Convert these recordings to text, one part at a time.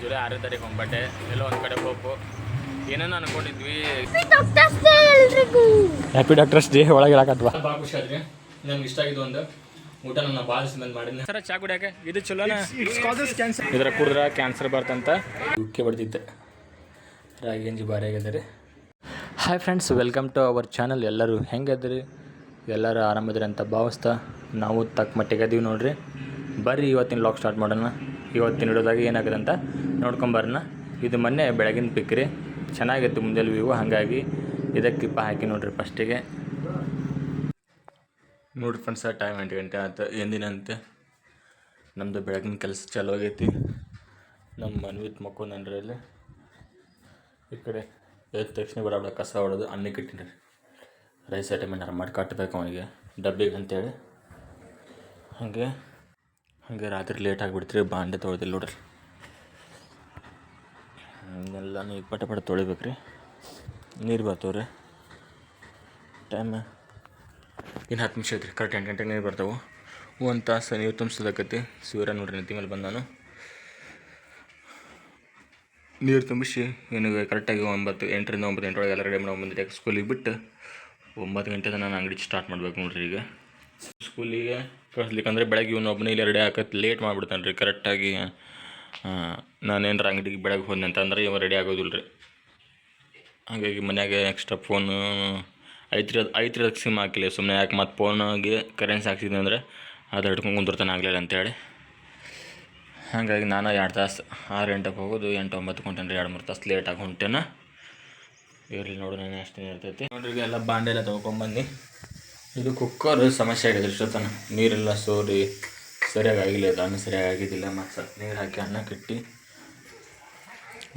July ಆರನೇ ತಾರೀಕು ಒಂಬಟ್ಟೆ ಎಲ್ಲೋ ಒಂದು ಕಡೆ ಹೋಗು. ಏನೇನೋ ಅನ್ಕೊಂಡಿದ್ವಿ. ಹ್ಯಾಪಿ ಡಾಕ್ಟರ್ಸ್ ಡೇ ಒಳಗೆ ಇರಾಕತ್ವಾ ಭಾಳ ಖುಷಿ ಆದ್ರಿ ನಮ್ಗೆ ಇಷ್ಟ ಆಗಿದ್ದು ಒಂದು. ಊಟ ನನ್ನ ಭಾಳ ಸ್ಮೆಲ್ ಮಾಡಿದ್ದೆ ಸರ ಚಾ ಕುಡಿಯಾಕೆ ಇದು ಕ್ಯಾನ್ಸರ್ ಇದರ ಕುಡಿದ್ರೆ ಕ್ಯಾನ್ಸರ್ ಬರ್ತಂತ. ಉಕ್ಕಿ ಬಡ್ತಿದ್ದೆ ರಾಗಿ ಗಂಜಿ ಭಾರಿ ಆಗಿದ್ದಾರೆ. ರೀ hi friends welcome to our channel ಎಲ್ಲರೂ ಹೆಂಗದ್ರಿ ಎಲ್ಲರೂ ಆರಾಮದ್ರಿ ಅಂತ ಭಾವಿಸ್ತಾ ನಾವು ತಕ್ಕ ಮಟ್ಟಿಗೆ ಅದೀವಿ ನೋಡ್ರಿ. ಬರ್ರಿ ಇವತ್ತಿನ ಲಾಕ್ ಸ್ಟಾರ್ಟ್ ಮಾಡೋಣ. ಇವತ್ತಿನ ಹಿಡಿದಾಗ ಏನಾಗಿದೆ ಅಂತ ನೋಡ್ಕೊಂಬರೋಣ ಇದು ಮೊನ್ನೆ ಬೆಳಗಿನ ಪಿಕ್ ರೀ ಚೆನ್ನಾಗಿತ್ತು ಮುಂಜಾನೆ ವ್ಯೂ, ಹಾಗಾಗಿ ಇದಕ್ಕೆ ಕ್ಲಿಪ್ಪ ಹಾಕಿ ನೋಡ್ರಿ ಫಸ್ಟಿಗೆ ನೋಡ್ರಿ ಫ್ರೆಂಡ್ಸ ಟೈಮ್ ಎಂಟು ಗಂಟೆ ಆಯ್ತು. ಎಂದಿನಂತೆ ನಮ್ಮದು ಬೆಳಗಿನ ಕೆಲಸ ಚಾಲು ಆಗೈತಿ. ನಮ್ಮ ಮನ್ವಿತ್ ಮಕ್ಕೊಂದನ್ರಿ ಇಲ್ಲಿ ಈ ಕಡೆ ಎದ್ದ ತಕ್ಷಣ ಬಡ ಕಸ ಹೊಡೋದು ಅನ್ನಕ್ಕೆ ಇಟ್ಟಿನಿ ರೈಸ್ ಐಟಮ್ ಏನಾರು ಮಾಡಿ ಕಟ್ಟಬೇಕು ಅವನಿಗೆ. ಡಬ್ಬಿಗೆ ಅಂತೇಳಿ ಹಾಗೆ ಹಾಗೆ ರಾತ್ರಿ ಲೇಟ್ ಆಗಿಬಿಡ್ತೀರಿ ಬಾಂಡೆ ತೊಳೆದಿಲ್ಲ ನೋಡ್ರಿ. ಎಲ್ಲನೂ ಈಗ ಪಟ ಪಟ ತೊಳಿಬೇಕು ರೀ ನೀರು ಬರ್ತಾವೆ ರೀ. ಟೈಮ್ ಇನ್ನು ಹತ್ತು ನಿಮಿಷ ಐತ್ರಿ ಕರೆಕ್ಟ್ ಎಂಟು ಗಂಟೆಗೆ ನೀರು ಬರ್ತಾವೆ. ಒಂದು ತಾಸು ನೀರು ತುಂಬಿಸೋದಕ್ಕತಿ ಸೂರ್ಯ ನೋಡ್ರಿ ನೆತ್ತಿ ಮೇಲೆ ಬಂದಾನು ನೀರು ತುಂಬಿಸಿ ಏನು ಕರೆಕ್ಟಾಗಿ ಒಂಬತ್ತು, ಎಂಟರಿಂದ ಒಂಬತ್ತು ಗಂಟೆ ಎಲ್ಲ ರೆಡಿ ಮಾಡಿ ಒಂಬತ್ತು ಸ್ಕೂಲಿಗೆ ಬಿಟ್ಟು ಒಂಬತ್ತು ಗಂಟೆದ ನಾನು ಅಂಗಡಿ ಸ್ಟಾರ್ಟ್ ಮಾಡಬೇಕು ನೋಡ್ರಿ ಈಗ. ಸ್ಕೂಲಿಗೆ ಕಳಿಸ್ಲಿಕ್ಕಂದ್ರೆ ಬೆಳಗ್ಗೆ ಇವನು ಒಬ್ಬನೇ ಇಲ್ಲಿ ರೆಡಿ ಹಾಕತ್ತೆ ಲೇಟ್ ಮಾಡಿಬಿಡ್ತಾನೆ ರೀ ಕರೆಕ್ಟಾಗಿ ನಾನೇನು ಅಂಗಡಿಗೆ ಬೆಳಗ್ಗೆ ಹೋದೆ ಅಂತಂದ್ರೆ ಇವ ರೆಡಿ ಆಗೋದಿಲ್ಲ ರೀ ಹಾಗಾಗಿ ಮನ್ಯಾಗ ಎಕ್ಸ್ಟ್ರಾ ಫೋನು ಐತ್ರಿ ಅದು, ಐತ್ರಿ ಅದಕ್ಕೆ ಸಿಮ್ ಹಾಕಿಲ್ಲ ಸುಮ್ಮನೆ ಯಾಕೆ ಮತ್ತು ಫೋನಿಗೆ ಕರೆನ್ಸಿ ಹಾಕ್ಸಿದ್ನಿ ಅಂದರೆ ಅದು ಹಿಡ್ಕೊಂಡು ಕುಂದಿರ್ತಾನೆ ಆಗಲಿಲ್ಲ ಅಂತೇಳಿ ಹಾಗಾಗಿ ನಾನು ಎರಡು ತಾಸು, ಆರು ಎಂಟಕ್ಕೆ ಹೋಗೋದು, ಎಂಟು ಒಂಬತ್ತು ಗಂಟೆ ಎರಡು ಮೂರು ತಾಸು ಲೇಟಾಗಿ ಹೊಂಟೇನ. ಇರಲಿ ನೋಡು, ನಾನು ಅಷ್ಟೇ ಇರ್ತೈತಿ. ನೋಡ್ರಿ ಎಲ್ಲ ಬಾಂಡೆ ಎಲ್ಲ ತೊಗೊಂಬಂದು ಇದು ಕುಕ್ಕರ್ ಸಮಸ್ಯೆ ಆಗಿದೆ ಇಷ್ಟೊತ್ತನ ನೀರೆಲ್ಲ ಸೋರಿ ಸರಿಯಾಗಿ ಆಗಿಲ್ಲ ಅನ್ನ ಸರಿಯಾಗಿ ಆಗಿದ್ದಿಲ್ಲ ಮತ್ತು ಸ್ವಲ್ಪ ನೀರು ಹಾಕಿ ಅನ್ನ ಕಟ್ಟಿ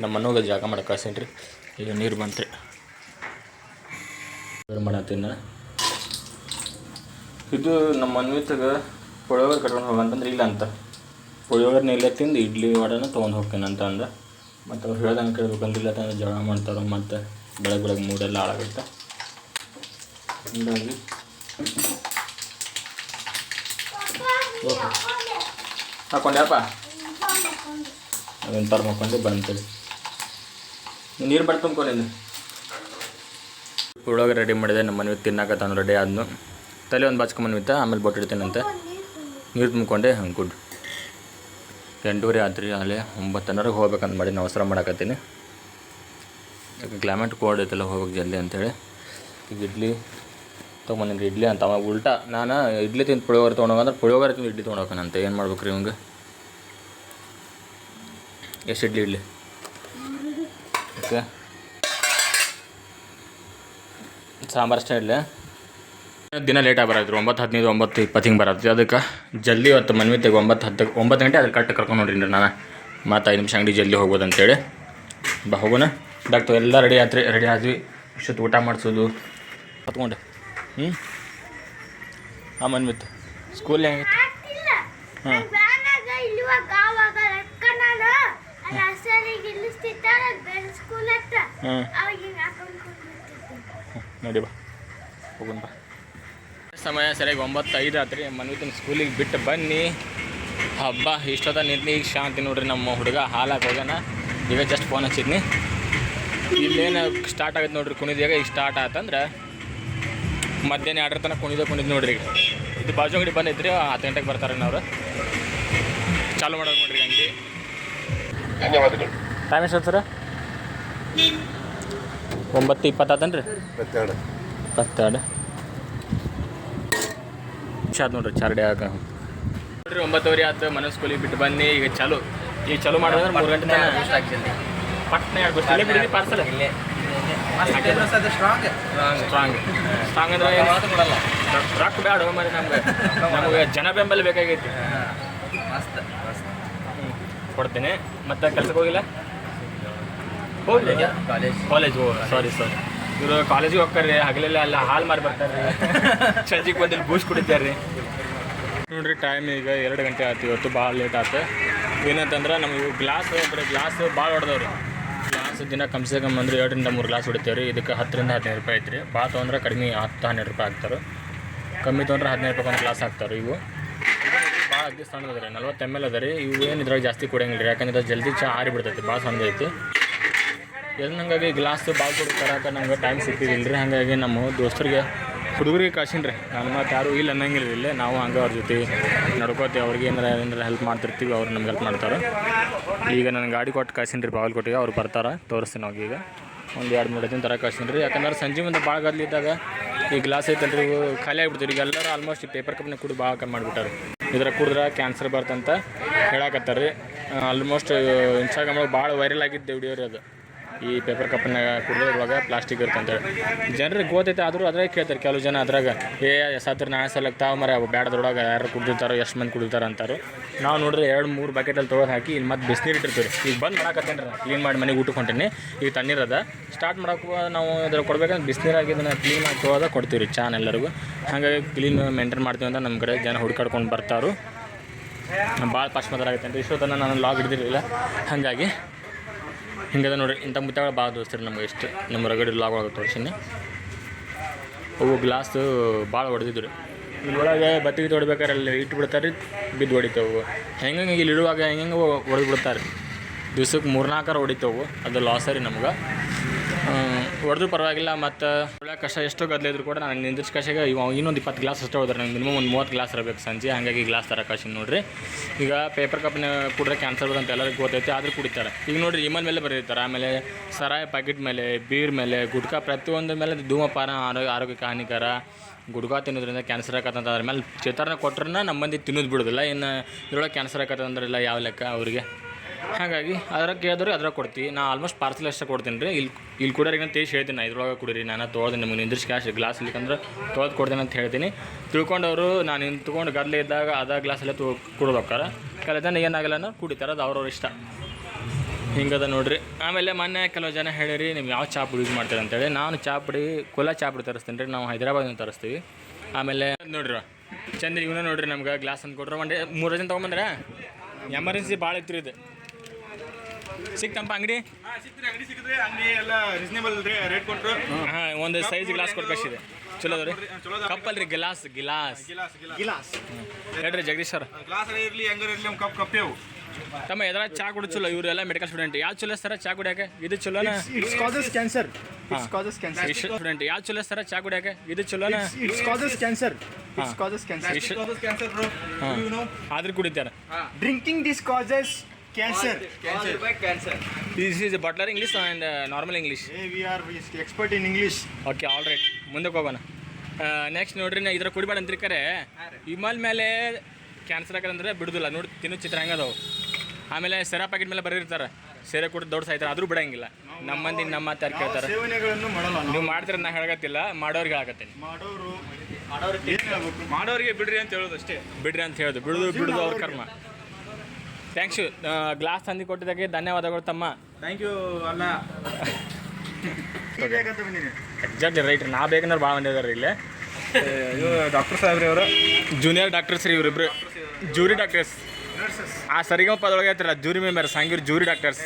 ನಮ್ಮ ಮನೋಗ ಜಾಗ ಮಾಡಕ್ಕೆ ಕಳ್ಸೀನಿ ರೀ ಈಗ ನೀರು ಬಂತ್ರಿ. ಮಾಡತ್ತೀನಿ ಇದು ನಮ್ಮ ಮನ್ವಿತಾಗ ಪುಳಿಯೋಗರೆ ಕಟ್ಕೊಂಡು ಹೋಗಂತಂದ್ರೆ ಇಲ್ಲ ಅಂತ. ಪುಳಿಯೋಗರೆ ಇಲ್ಲೇ ತಿಂದು ಇಡ್ಲಿ ವಡನ ತೊಗೊಂಡು ಹೋಗ್ತೀನಿ ಅಂತ ಅಂದ. ಮತ್ತು ಅವ್ರು ಹೇಳ್ದಂಗೆ ಕೇಳ್ಬೇಕಂದಿಲ್ಲ ಅಂತಂದ್ರೆ ಜಗಳ ಮಾಡ್ತಾರೆ ಮತ್ತು ಬೆಳಗ್ಗೆ ಬೆಳಗ್ಗೆ ಮೂಡೆಲ್ಲ ಹಾಳಾಗುತ್ತೆ. ಹೀಗಾಗಿ ಹಾಕೊಂಡ್ಯಪ್ಪ ಅದೊಂದು ಥರ ಮಾಡ್ಕೊಂಡು ಬಂತೇಳಿ ನೀರು ಬರ್ ತುಂಬ್ಕೊಂಡಿದ್ದೆ ಪುಳಿಯೋಗರೆ ರೆಡಿ ಮಾಡಿದೆ ನಮ್ಮ ಮನೆ ತಿನ್ನಕತ್ತಾನು ರೆಡಿ ಆದ್ನು ತಲೆ ಒಂದು ಬಾಚ್ಕೊಂಬಂದ್ವಿತ್ತ ಆಮೇಲೆ ಬೊಟ್ಟಿಡ್ತೀನಂತೆ ನೀರು ತುಂಬಿಕೊಂಡೆ ಹಂಗೆ ಗುಡ್ ಎಂಟೂವರೆ ಆತ್ರಿ ಅಲ್ಲೇ ಒಂಬತ್ತನರಿಗೆ ಹೋಗ್ಬೇಕಂತ ಮಾಡಿ ನಾನು ಅವಸರ ಮಾಡಕತ್ತೀನಿ ಯಾಕೆ ಕ್ಲೈಮೇಟ್ ಕೋಲ್ಡ್ ಐತಲ್ಲ ಹೋಗ್ಬೇಕು ಜಲ್ದಿ ಅಂತೇಳಿ ಈಗ ಇಡ್ಲಿ ತೊಗೊಂಬಂದಿನಿ ಇಡ್ಲಿ ಅಂತ. ಅವ ಉಲ್ಟಾ, ನಾನು ಇಡ್ಲಿ ತಿಂದು ಪುಳಿಯೋಗರೆ ತೊಗೊಂಡೋಗಂದ್ರೆ ಪುಳಿಯೋಗರೆ ತಿಂದು ಇಡ್ಲಿ ತೊಗೊಂಡೋಗ್ತಾನಂತೆ ಏನು ಮಾಡ್ಬೇಕು ರೀ ಇವಂಗೆ? ಎಷ್ಟು ಇಡ್ಲಿ ಇಡ್ಲಿ? ಓಕೆ. ಸಾಂಬಾರು ಅಷ್ಟೇ ಇಡ್ಲಿ? ದಿನ ಲೇಟಾಗಿ ಬರತ್ರಿ ಒಂಬತ್ತು ಹದಿನೈದು, ಒಂಬತ್ತು ಇಪ್ಪತ್ತು ಹಿಂಗೆ ಬರತ್ತೆ ಅದಕ್ಕೆ ಜಲ್ದಿ ಇವತ್ತು ಮನ್ವಿ ತೆಗೆ ಒಂಬತ್ತು ಹತ್ತು, ಒಂಬತ್ತು ಗಂಟೆ ಅದ್ರ ಕಟ್ಟು ಕರ್ಕೊಂಡು ನೋಡ್ರಿ ನಾನು. ಮತ್ತು ಐದು ನಿಮಿಷ ಅಂಗಡಿ ಜಲ್ದಿ ಹೋಗ್ಬೋದು ಅಂತೇಳಿ. ಬಾ ಹೋಗೋಣ. ಡಾಕ್ಟರ್, ಎಲ್ಲ ರೆಡಿ ಆತ್ರಿ ರೆಡಿ ಆದ್ವಿ. ಇಷ್ಟೊತ್ತು ಊಟ ಮಾಡಿಸೋದು. ಹೊತ್ಕೊಂಡೆ. ಹ್ಞೂ ಹಾಂ ಮನ್ಮಿತ್ ಸ್ಕೂಲ್ ಹೆಂಗಿತ್ತು? ಹಾಂ. ವ್ಯಾನಾಗ ಇಲ್ಲಿವಾಗ ಆವಾಗ ಲೆಕ್ಕ ನಾನು. ಅಲ್ಲಿ ಹಸರಿಗೆ ಇಲ್ಲಿಸ್ತಿತ್ತಾರ ಬೇರೆ ಸ್ಕೂಲ್ ಹತ್ರ. ಹಾಂ. ಅವಾಗ ಹಿಂಗೆ ನೋಡಿ ಬಾ. ಹೋಗೋಣ ಬಾ. ಸಮಯ ಸರಿಯಾಗಿ ಒಂಬತ್ತು ಐದು ಆತ್ರಿ. ಮನ್ವಿತನ ಸ್ಕೂಲಿಗೆ ಬಿಟ್ಟು ಬನ್ನಿ. ಹಬ್ಬ ಇಷ್ಟೊತ್ತ ನಿಂತು ಈಗ ಶಾಂತಿ ನೋಡ್ರಿ ನಮ್ಮ ಹುಡುಗ. ಹಾಲಾಗಿ ಹೋಗೋಣ ಈಗ ಜಸ್ಟ್ ಫೋನ್ ಹಚ್ಚಿದ್ನಿ. ಇಲ್ಲೇನು ಸ್ಟಾರ್ಟ್ ಆಗುತ್ತೆ ನೋಡ್ರಿ ಕುಣಿದಾಗ ಈಗ ಸ್ಟಾರ್ಟ್ ಆತಂದ್ರೆ ಮಧ್ಯಾಹ್ನ ಎರಡರ ತನಕ ಕುಣಿದ ಕುಣಿದ್ ನೋಡ್ರಿ ಈಗ. ಇದು ಬಾಜು ಅಂಗಡಿ ಬಂದೈತ್ರಿ ಹತ್ತು ಗಂಟೆಗೆ ಬರ್ತಾರೆ ಅವ್ರು. ಚಾಲು ಮಾಡೋದು ನೋಡ್ರಿ ಅಂಗಡಿ. ಟೈಮ್ ಎಷ್ಟು ಸರ್? ಒಂಬತ್ತು ಇಪ್ಪತ್ತಾತನ್ರಿ ಇಪ್ಪತ್ತೆರಡು. ಇಪ್ಪತ್ತೆರಡು. ನೋಡ್ರಿ ಚಾರ್ಡೆ ಆಗ ನೋಡ್ರಿ ಒಂಬತ್ತುವರೆ ಆಯ್ತು ಮನೆ ಸ್ಕೂಲಿಗೆ ಬಿಟ್ಟು ಬನ್ನಿ. ಈಗ ಚಾಲು. ಈಗ ಚಾಲು ಮಾಡಿದ್ರೆ ಮೂರು ಗಂಟೆ ಪಟ್ನೆ ಪಟ್ನ ಎರಡು ಬಸ್ ಇಲ್ಲೇ ಬಿಡಿರಿ ಪಾರ್ಸಲ್. ಸ್ಟ್ರಾಂಗ್ ಸ್ಟ್ರಾಂಗ್ ಅಂದ್ರೆ ಏನು? ರೊಕ್ಕ ಬೇಡ ಮರಿ ನಮ್ಗೆ. ನಮಗೆ ಜನ ಬೆಂಬಲ ಬೇಕಾಗೈತಿ. ಕೊಡ್ತೇನೆ ಕೊಡ್ತೀನಿ. ಮತ್ತೆ ಕೆಲ್ಸಕ್ಕೆ ಹೋಗಿಲ್ಲ? ಹೋಗ್ಲಿ ಕಾಲೇಜ್ ಓ ಸಾರಿ ಸಾರಿ ಇವರು ಕಾಲೇಜಿಗೆ ಹೋಗ್ತಾರೆ ಹಗಲೆಲ್ಲ ಅಲ್ಲ ಹಾಲು ಮಾರಿ ಬರ್ತಾರೆ ಚರ್ಚಿಗೆ ಬಂದಿಲ್ಲ ಬೂಸ್ಟ್ ಕುಡಿತಾರೆ ನೋಡ್ರಿ ಟೈಮ್ ಈಗ ಎರಡು ಗಂಟೆ ಆಯ್ತು. ಇವತ್ತು ಭಾಳ ಲೇಟ್ ಆಯ್ತು ಏನಂತಂದ್ರೆ ನಮಗೆ ಗ್ಲಾಸ್ ಬರೀ ಗ್ಲಾಸ್ ಭಾಳ ಹೊಡೆದವ್ರಿ. ಗ್ಲಾಸ್ ದಿನ ಕಮ್ಸೆ ಕಮ್ ಅಂದ್ರೆ ಎರಡರಿಂದ ಮೂರು ಗ್ಲಾಸ್ ಹೊಡಿತೇವೆ ರೀ ಇದಕ್ಕೆ ಹತ್ತರಿಂದ ಹದಿನೈದು ರೂಪಾಯಿ ಐತ್ರಿ. ಭಾಳ ತೊಗೊಂಡ್ರೆ ಕಡಿಮೆ ಹತ್ತು, ಹನ್ನೆರಡು ರೂಪಾಯಿ ಆಗ್ತಾರೆ ಕಮ್ಮಿ ತೊಗೊಂಡ್ರೆ ಹದಿನೈದು ರೂಪಾಯಿ ಒಂದು ಗ್ಲಾಸ್ ಹಾಕ್ತಾರೆ ಇವು. ಭಾಳ ಅತಿ ಸಣ್ಣದ ರೀ ನಲ್ವತ್ತು ಎಂ ಎಲ್ ಅದ ರೀ ಇವು ಏನು ಇದ್ರಾಗ ಜಾಸ್ತಿ ಕುಡಿಯಂಗಿಲ್ಲ ರೀ ಯಾಕಂದ್ರೆ ಜಲ್ದಿ ಚಾ ಆರಿ ಬಿಡ್ತೈತಿ. ಭಾಳ ಸಣ್ಣದೈತಿ ಎಲ್ಲಿ ಹಂಗಾಗಿ ಗ್ಲಾಸ್ ಭಾಳ ಕೊಟ್ಟು ತರಕ ನಮ್ಗೆ ಟೈಮ್ ಸಿಕ್ತಿದಿಲ್ಲ ರೀ ಹಾಗಾಗಿ ನಮ್ಮ ದೋಸ್ತರಿಗೆ ಹುಡುಗರಿಗೆ ಕಳ್ಸೀನಿ ರೀ. ನನ್ನ ಮಾತು ಯಾರು ಇಲ್ಲ ಅನ್ನಂಗಿಲ್ಲ ಇಲ್ಲೇ. ನಾವು ಹಂಗೆ ಅವ್ರ ಜೊತೆ ನಡ್ಕೋತೀವಿ. ಅವ್ರಿಗೆ ಏನಾರ ಏನಾರ ಹೆಲ್ಪ್ ಮಾಡ್ತಿರ್ತೀವಿ, ಅವ್ರು ನಮ್ಗೆ ಹೆಲ್ಪ್ ಮಾಡ್ತಾರೆ. ಈಗ ನಾನು ಗಾಡಿ ಕೊಟ್ಟು ಕಳ್ಸೀನಿ ರೀ ಬಾಗಲಕೋಟೆಗೆ. ಅವ್ರು ಬರ್ತಾರೆ. ತೋರಿಸ್ತೀನಿ ಅವಾಗ ಈಗ. ಒಂದು ಎರಡು ಮೂರು ದಿನ ತರ ಕಳ್ಸೀನಿ ರೀ. ಯಾಕಂದ್ರೆ ಸಂಜೆ ಮುಂದೆ ಭಾಳ ಗದ್ಲಿದ್ದಾಗ ಈ ಗ್ಲಾಸ್ ಐತಲ್ರಿ, ಇವು ಖಾಲಿ ಆಗ್ಬಿಡ್ತೀವಿ ಈಗ ಎಲ್ಲರೂ ಆಲ್ಮೋಸ್ಟ್ ಈ ಪೇಪರ್ ಕಪ್ನ ಕುಡಿ ಭಾಳ ಕಮ್ಮಿ ಮಾಡಿಬಿಟ್ಟಾರೆ. ಇದ್ರ ಕುಡಿದ್ರೆ ಕ್ಯಾನ್ಸರ್ ಬರ್ತಂತ ಹೇಳಕತ್ತಾರೆ ರೀ ಆಲ್ಮೋಸ್ಟ್ ಇನ್ಸ್ಟಾಗ್ರಾಮ್ಗೆ ಭಾಳ ವೈರಲ್ ಆಗಿದ್ದೆ ವಿಡಿಯೋ ಅದು. ಈ ಪೇಪರ್ ಕಪ್ನಾಗ ಕುಡಿದ್ರೆ ಇವಾಗ ಪ್ಲಾಸ್ಟಿಕ್ ಇರುತ್ತೆ ಅಂತೇಳಿ ಜನರಿಗೆ ಗೊತ್ತೈತೆ, ಆದರೂ ಅದ್ರಾಗ ಕೇಳ್ತಾರೆ ಕೆಲವು ಜನ ಅದ್ರಾಗ, ಏ ಸತ್ರ ನಾಳೆ ಸಲಕ್ಕೆ ತಾವು ಮರ ಬ್ಯಾಡದ್ರೊಳಗೆ ಯಾರು ಕುಡಿದಿರ್ತಾರೋ, ಎಷ್ಟು ಮಂದಿ ಕುಡಿತಾರೆ ಅಂತಾರೆ. ನಾವು ನೋಡಿದ್ರೆ ಎರಡು ಮೂರು ಬಕೆಟಲ್ಲಿ ತೊಗೊಳ್ ಹಾಕಿ ಇಲ್ಲಿ ಮತ್ತೆ ಬಿಸಿನೀರು ಇಟ್ಟಿರ್ತೀವಿ ಈಗ ಬಂದು ಮಾಡಾಕತ್ತೇನೆ ಕ್ಲೀನ್ ಮಾಡಿ ಮನೆಗೆ ಊಟಕ್ಕೆ ಹೊಂಟೀನಿ ಈಗ ತಣ್ಣೀರದ ಸ್ಟಾರ್ಟ್ ಮಾಡೋಕೆ ನಾವು ಅದ್ರ ಕೊಡ್ಬೇಕಂದ್ರೆ ಬಿಸಿನೀರಾಗಿ ಇದನ್ನು ಕ್ಲೀನ್ ಮಾಡಿ ಕೊಡ್ತೀವಿ ರೀ ಚಾನ್ ಎಲ್ಲರಿಗೂ. ಹಾಗಾಗಿ ಕ್ಲೀನ್ ಮೇಂಟೈನ್ ಮಾಡ್ತೀವಿ ಅಂತ ನಮ್ಮ ಕಡೆ ಜನ ಹುಡ್ಕಾಡ್ಕೊಂಡು ಬರ್ತಾರು ಭಾಳ ಪಾಶ್ಮತರ ಆಗೈತೆ ಅಂತ ಇಷ್ಟೊತ್ತನ ನಾನು ಲಾಗ್ ಹಿಡಿದಿರಲಿಲ್ಲ. ಹಾಗಾಗಿ ಹಿಂಗದ ನೋಡಿರಿ, ಇಂಥ ಮುತ್ತಗಳು ಭಾಳ ದೋಸ್ತರು ನಮ್ಗೆ ಇಷ್ಟು. ನಮ್ಮ ರಗಡಿ ಲಾಗ್ ಒಳಗೆ ತೋರಿಸಿನಿ ಅವು ಗ್ಲಾಸ್ ಭಾಳ ಹೊಡೆದಿದ್ರು ಇಲ್ಲೊಳಗೆ ಬತ್ತಿಗೆ ತೊಡ್ಬೇಕಾದ್ರೆ ಅಲ್ಲಿ ಇಟ್ಟು ಬಿಡ್ತಾರೆ ಬಿದ್ದು ಹೊಡಿತಾವು ಹೆಂಗೆ ಇಲ್ಲಿ ಇಡುವಾಗ ಹೆಂಗೆ ಹೊಡೆದು ಬಿಡ್ತಾರೆ ದಿವ್ಸಕ್ಕೆ ಮೂರ್ನಾಲ್ಕರ ಹೊಡಿತಾವು ಅದು ಲಾಸ್ ರೀ ನಮ್ಗೆ. ಹೊಡೆದ್ರು ಪರವಾಗಿಲ್ಲ, ಮತ್ತು ಒಳ್ಳೆ ಕಷ್ಟ ಗದ್ಲ ಇದ್ರು ಕೂಡ ನಾನು ನಿಂದಿಸ್ ಕಷೆಗೆ ಇನ್ನೊಂದು ಇಪ್ಪತ್ತು ಗ್ಲಾಸ್ ಅಷ್ಟೇ ಹೋದ್ರೆ ನಂಗೆ ಮಿನಿಮಮ್ ಒಂದು ಮೂವತ್ತು ಗ್ಲಾಸ್ ಇರಬೇಕು ಸಂಜೆ, ಹಾಗಾಗಿ ಗ್ಲಾಸ್ ತರ ಕಳ್ಸಿ ನೋಡ್ರಿ. ಈಗ ಪೇಪರ್ ಕಪ್ನ ಕುಡ್ರೆ ಕ್ಯಾನ್ಸರ್ ಬರುತ್ತೆ ಅಂತ ಎಲ್ಲರಿಗೂ ಗೊತ್ತೈತೆ, ಆದರೂ ಕುಡಿತಾರೆ. ಈಗ ನೋಡ್ರಿ ಇಮನ್ ಮೇಲೆ ಬರೀತಾರೆ ಆಮೇಲೆ ಸರಾಯಿ ಪ್ಯಾಕೆಟ್ ಮೇಲೆ ಬೀರ್ ಮೇಲೆ, ಗುಟ್ಕಾ ಪ್ರತಿಯೊಂದು ಮೇಲೆ ಧೂಮಪಾನ ಆರೋಗ್ಯ ಆರೋಗ್ಯಕ್ಕೆ ಹಾನಿಕರ ಗುಡ್ಕಾ ತಿನ್ನೋದ್ರಿಂದ ಕ್ಯಾನ್ಸರ್ ಆಕತ್ತಂತ ಅದ್ರ ಮೇಲೆ ಚೇತನ ಕೊಟ್ರನ್ನ ನಮ್ಮ ಮಂದಿ ತಿನ್ನೋದು ಬಿಡೋದಿಲ್ಲ, ಇನ್ನು ಇದ್ರೊಳಗೆ ಕ್ಯಾನ್ಸರ್ ಆಕತ್ತಂದ್ರಿಲ್ಲ ಯಾವ ಲೆಕ್ಕ ಅವರಿಗೆ? ಹಾಗಾಗಿ ಅದ್ರಾಗ ಕೇಳಿದ್ರೆ ಅದ್ರಾಗ ಕೊಡ್ತೀವಿ. ನಾ ಆಲ್ಮೋಸ್ಟ್ ಪಾರ್ಸಲ್ ಅಷ್ಟೇ ಕೊಡ್ತೀನಿ ರೀ. ಇಲ್ಲಿ ಇಲ್ಲಿ ಕುಡಿಯೋರಿಗೆ ತೇಜ್ ಹೇಳ್ತೀನಿ ನಾ ಇದ್ರೊಳಗೆ ಕುಡಿರಿ. ನಾನು ತೊಗೊಳ್ದೆ ನಿಮಗೆ ನಿಂದ್ರಿಸಿ ಕ್ಯಾಶ್ ಗ್ಲಾಸ್ ಇಲ್ಲಿಕಂದ್ರೆ ತೊಳೆದು ಕೊಡ್ತೀನಿ ಅಂತ ಹೇಳ್ತೀನಿ. ತಿಳ್ಕೊಂಡವರು ನಾನು ನಿಂತ್ಕೊಂಡು ಗದ್ಲೆ ಇದ್ದಾಗ ಅದ ಗ್ಲಾಸಲ್ಲೇ ತೊ ಕುಡಿದು ಹೋಗ್ತಾರ ಕೆಲ ಜನ ಏನಾಗಲ್ಲ ಅನ್ನೋ ಕುಡಿತಾರೆ, ಅದು ಅವ್ರವ್ರ ಇಷ್ಟ. ಹಿಂಗದ ನೋಡ್ರಿ. ಆಮೇಲೆ ಮೊನ್ನೆ ಕೆಲವು ಜನ ಹೇಳಿರಿ ನೀವು ಯಾವ ಚಾಪ್ ಯೂಸ್ ಮಾಡ್ತೀರಿ? ಅಂತೇಳಿ. ನಾನು ಚಾ ಪುಡಿ ಕುಲ ಚಾ ಪುಡಿ ತರಿಸ್ತೀನಿ ರೀ. ನಾವು ಹೈದರಾಬಾದಿಂದ ತರಿಸ್ತೀವಿ. ಆಮೇಲೆ ನೋಡ್ರಿ ಚಂದ್ರಿ ಇವನ್ನ ನೋಡ್ರಿ ನಮ್ಗೆ ಗ್ಲಾಸ್ ಅಂತ ಕೊಡ್ರಿ ಒಂದೇ ಮೂರು ಜನ ತೊಗೊಂಬಂದ್ರೆ? ಎಮರ್ಜೆನ್ಸಿ ಭಾಳ ಇತ್ತು ಇದು. ಸಿಕ್ತಂಪ ಅಂಗಡಿ? ಅಂಗಡಿ ಸಿಕ್ಕಿದ್ರೆ. ಅಂಗಡಿ ಎಲ್ಲ ರೀಸನೇಬಲ್ ರೇಟ್ ಕೊಟ್ಟರು ಹಾಂ ಒಂದು ಸೈಜ್ ಗ್ಲಾಸ್ ಕೊಟ್ಟು ಕಳಿಸಿದೆ. ಚಲೋ ಅದ ರೀ ಕಪ್ ಅಲ್ರಿ ಗಿಲಾಸ್ ಗಿಲಾಸ್ ಗಿಲಾಸ್ ಗಿಲಾಸ್ ಹೇಳ್ರಿ ಜಗದೀಶ್ ಸರ್ ಗ್ಲಾಸ್ ಇರ್ಲಿ ಹೆಂಗಾರ ಇರ್ಲಿ ಒಂದು ಕಪ್ ಕಪ್ಪೇವು ತಮ್ಮ ಎದ್ರ ಚಾ ಕುಡಿ ಚಲೋ ಇವರೆಲ್ಲ ಮೆಡಿಕಲ್ ಸ್ಟೂಡೆಂಟ್ ಯಾವ ಚಲೋ ಸರ ಚಾ ಕುಡಿಯಾಕೆ? ಇದು ಚಲೋನ? It's causes cancer it's causes cancer student ಯಾವ ಚಲೋ ಸರ ಚಾ ಕುಡಿಯಾಕೆ? ಇದು ಚಲೋನ? It's causes cancer is causes cancer. Cancer bro you know ಆದ್ರೆ ಕುಡಿತಾರೆ. Drinking this causes cancer. This is butler English and normal English Hey, we are expert in English. Okay all right ಮುಂದಕ್ಕೆ ಹೋಗೋಣ. ನೆಕ್ಸ್ಟ್ ನೋಡ್ರಿ ನಾ ಇದ್ರ ಕುಡಿಬೇಡ ಅಂತಿರ್ಕಾರೆ. ಕರೆ ವಿಮಲ್ ಮೇಲೆ cancer ಆಗದಂದ್ರೆ ಬಿಡುದಿಲ್ಲ. ನೋಡಿ ತಿನ್ನು ಚಿತ್ರ ಹೆಂಗದವು ಆಮೇಲೆ ಸೆರಾ ಪ್ಯಾಕೆಟ್ ಮೇಲೆ ಬರೀರ್ತಾರೆ ಸೇರೆ ಕುಡಿದು ದೊಡ್ಡ ಸಾಯ್ತಾರೆ ಆದರೂ ಬಿಡಂಗಿಲ್ಲ. ನಮ್ಮ ಮಂದಿ ನಮ್ಮ ಮಾತು ಯಾರು ಕೇಳ್ತಾರೆ. ಸೇವನೆಗಳನ್ನು ಮಾಡಲ್ಲ ನೀವು. ಮಾಡ್ತೀರ ನಾ ಹೇಳಕತ್ತಿಲ್ಲ. ಮಾಡೋರಿಗೆ ಹೇಳಕತ್ತೀನಿ ಮಾಡೋರು ಏನ್ ಹೇಳ್ಬೇಕು ಮಾಡೋರಿಗೆ ಬಿಡ್ರಿ ಅಂತ ಹೇಳೋದು ಅಷ್ಟೇ. ಬಿಡ್ರಿ ಅಂತ ಹೇಳೋದು. ಬಿಡುದು ಬಿಡುದು ಅವ್ರ ಕರ್ಮ. Thanks you. ಗ್ಲಾಸ್ ತಂದು ಕೊಟ್ಟಿದ್ದಕ್ಕೆ ಧನ್ಯವಾದಗಳು ತಮ್ಮ. ಥ್ಯಾಂಕ್ ಯು ಅಲ್ಲ. ಎಕ್ಸಾಕ್ಟ್ಲಿ ರೈಟ್ ನಾ ಬೇಕಂದ್ರೆ ಭಾಳ ಮಂದಿ ಇದಾರೆ ಇಲ್ಲೇ. ಇದು ಡಾಕ್ಟರ್ ಸಾಹೇಬ್ರಿ ಅವರು. ಜೂನಿಯರ್ ಡಾಕ್ಟರ್ಸ್ ರೀ ಇವರಿಬ್ರು. ಜೂರಿ ಡಾಕ್ಟರ್ಸ್ ಆ ಸರಿಗಮ ಪದೊಳಗೆ ಐತ್ರಲ್ಲ ಜೂರಿ ಮೆಂಬರ್ ಸಾಂಗಿರ್ ಜೂರಿ ಡಾಕ್ಟರ್ಸ್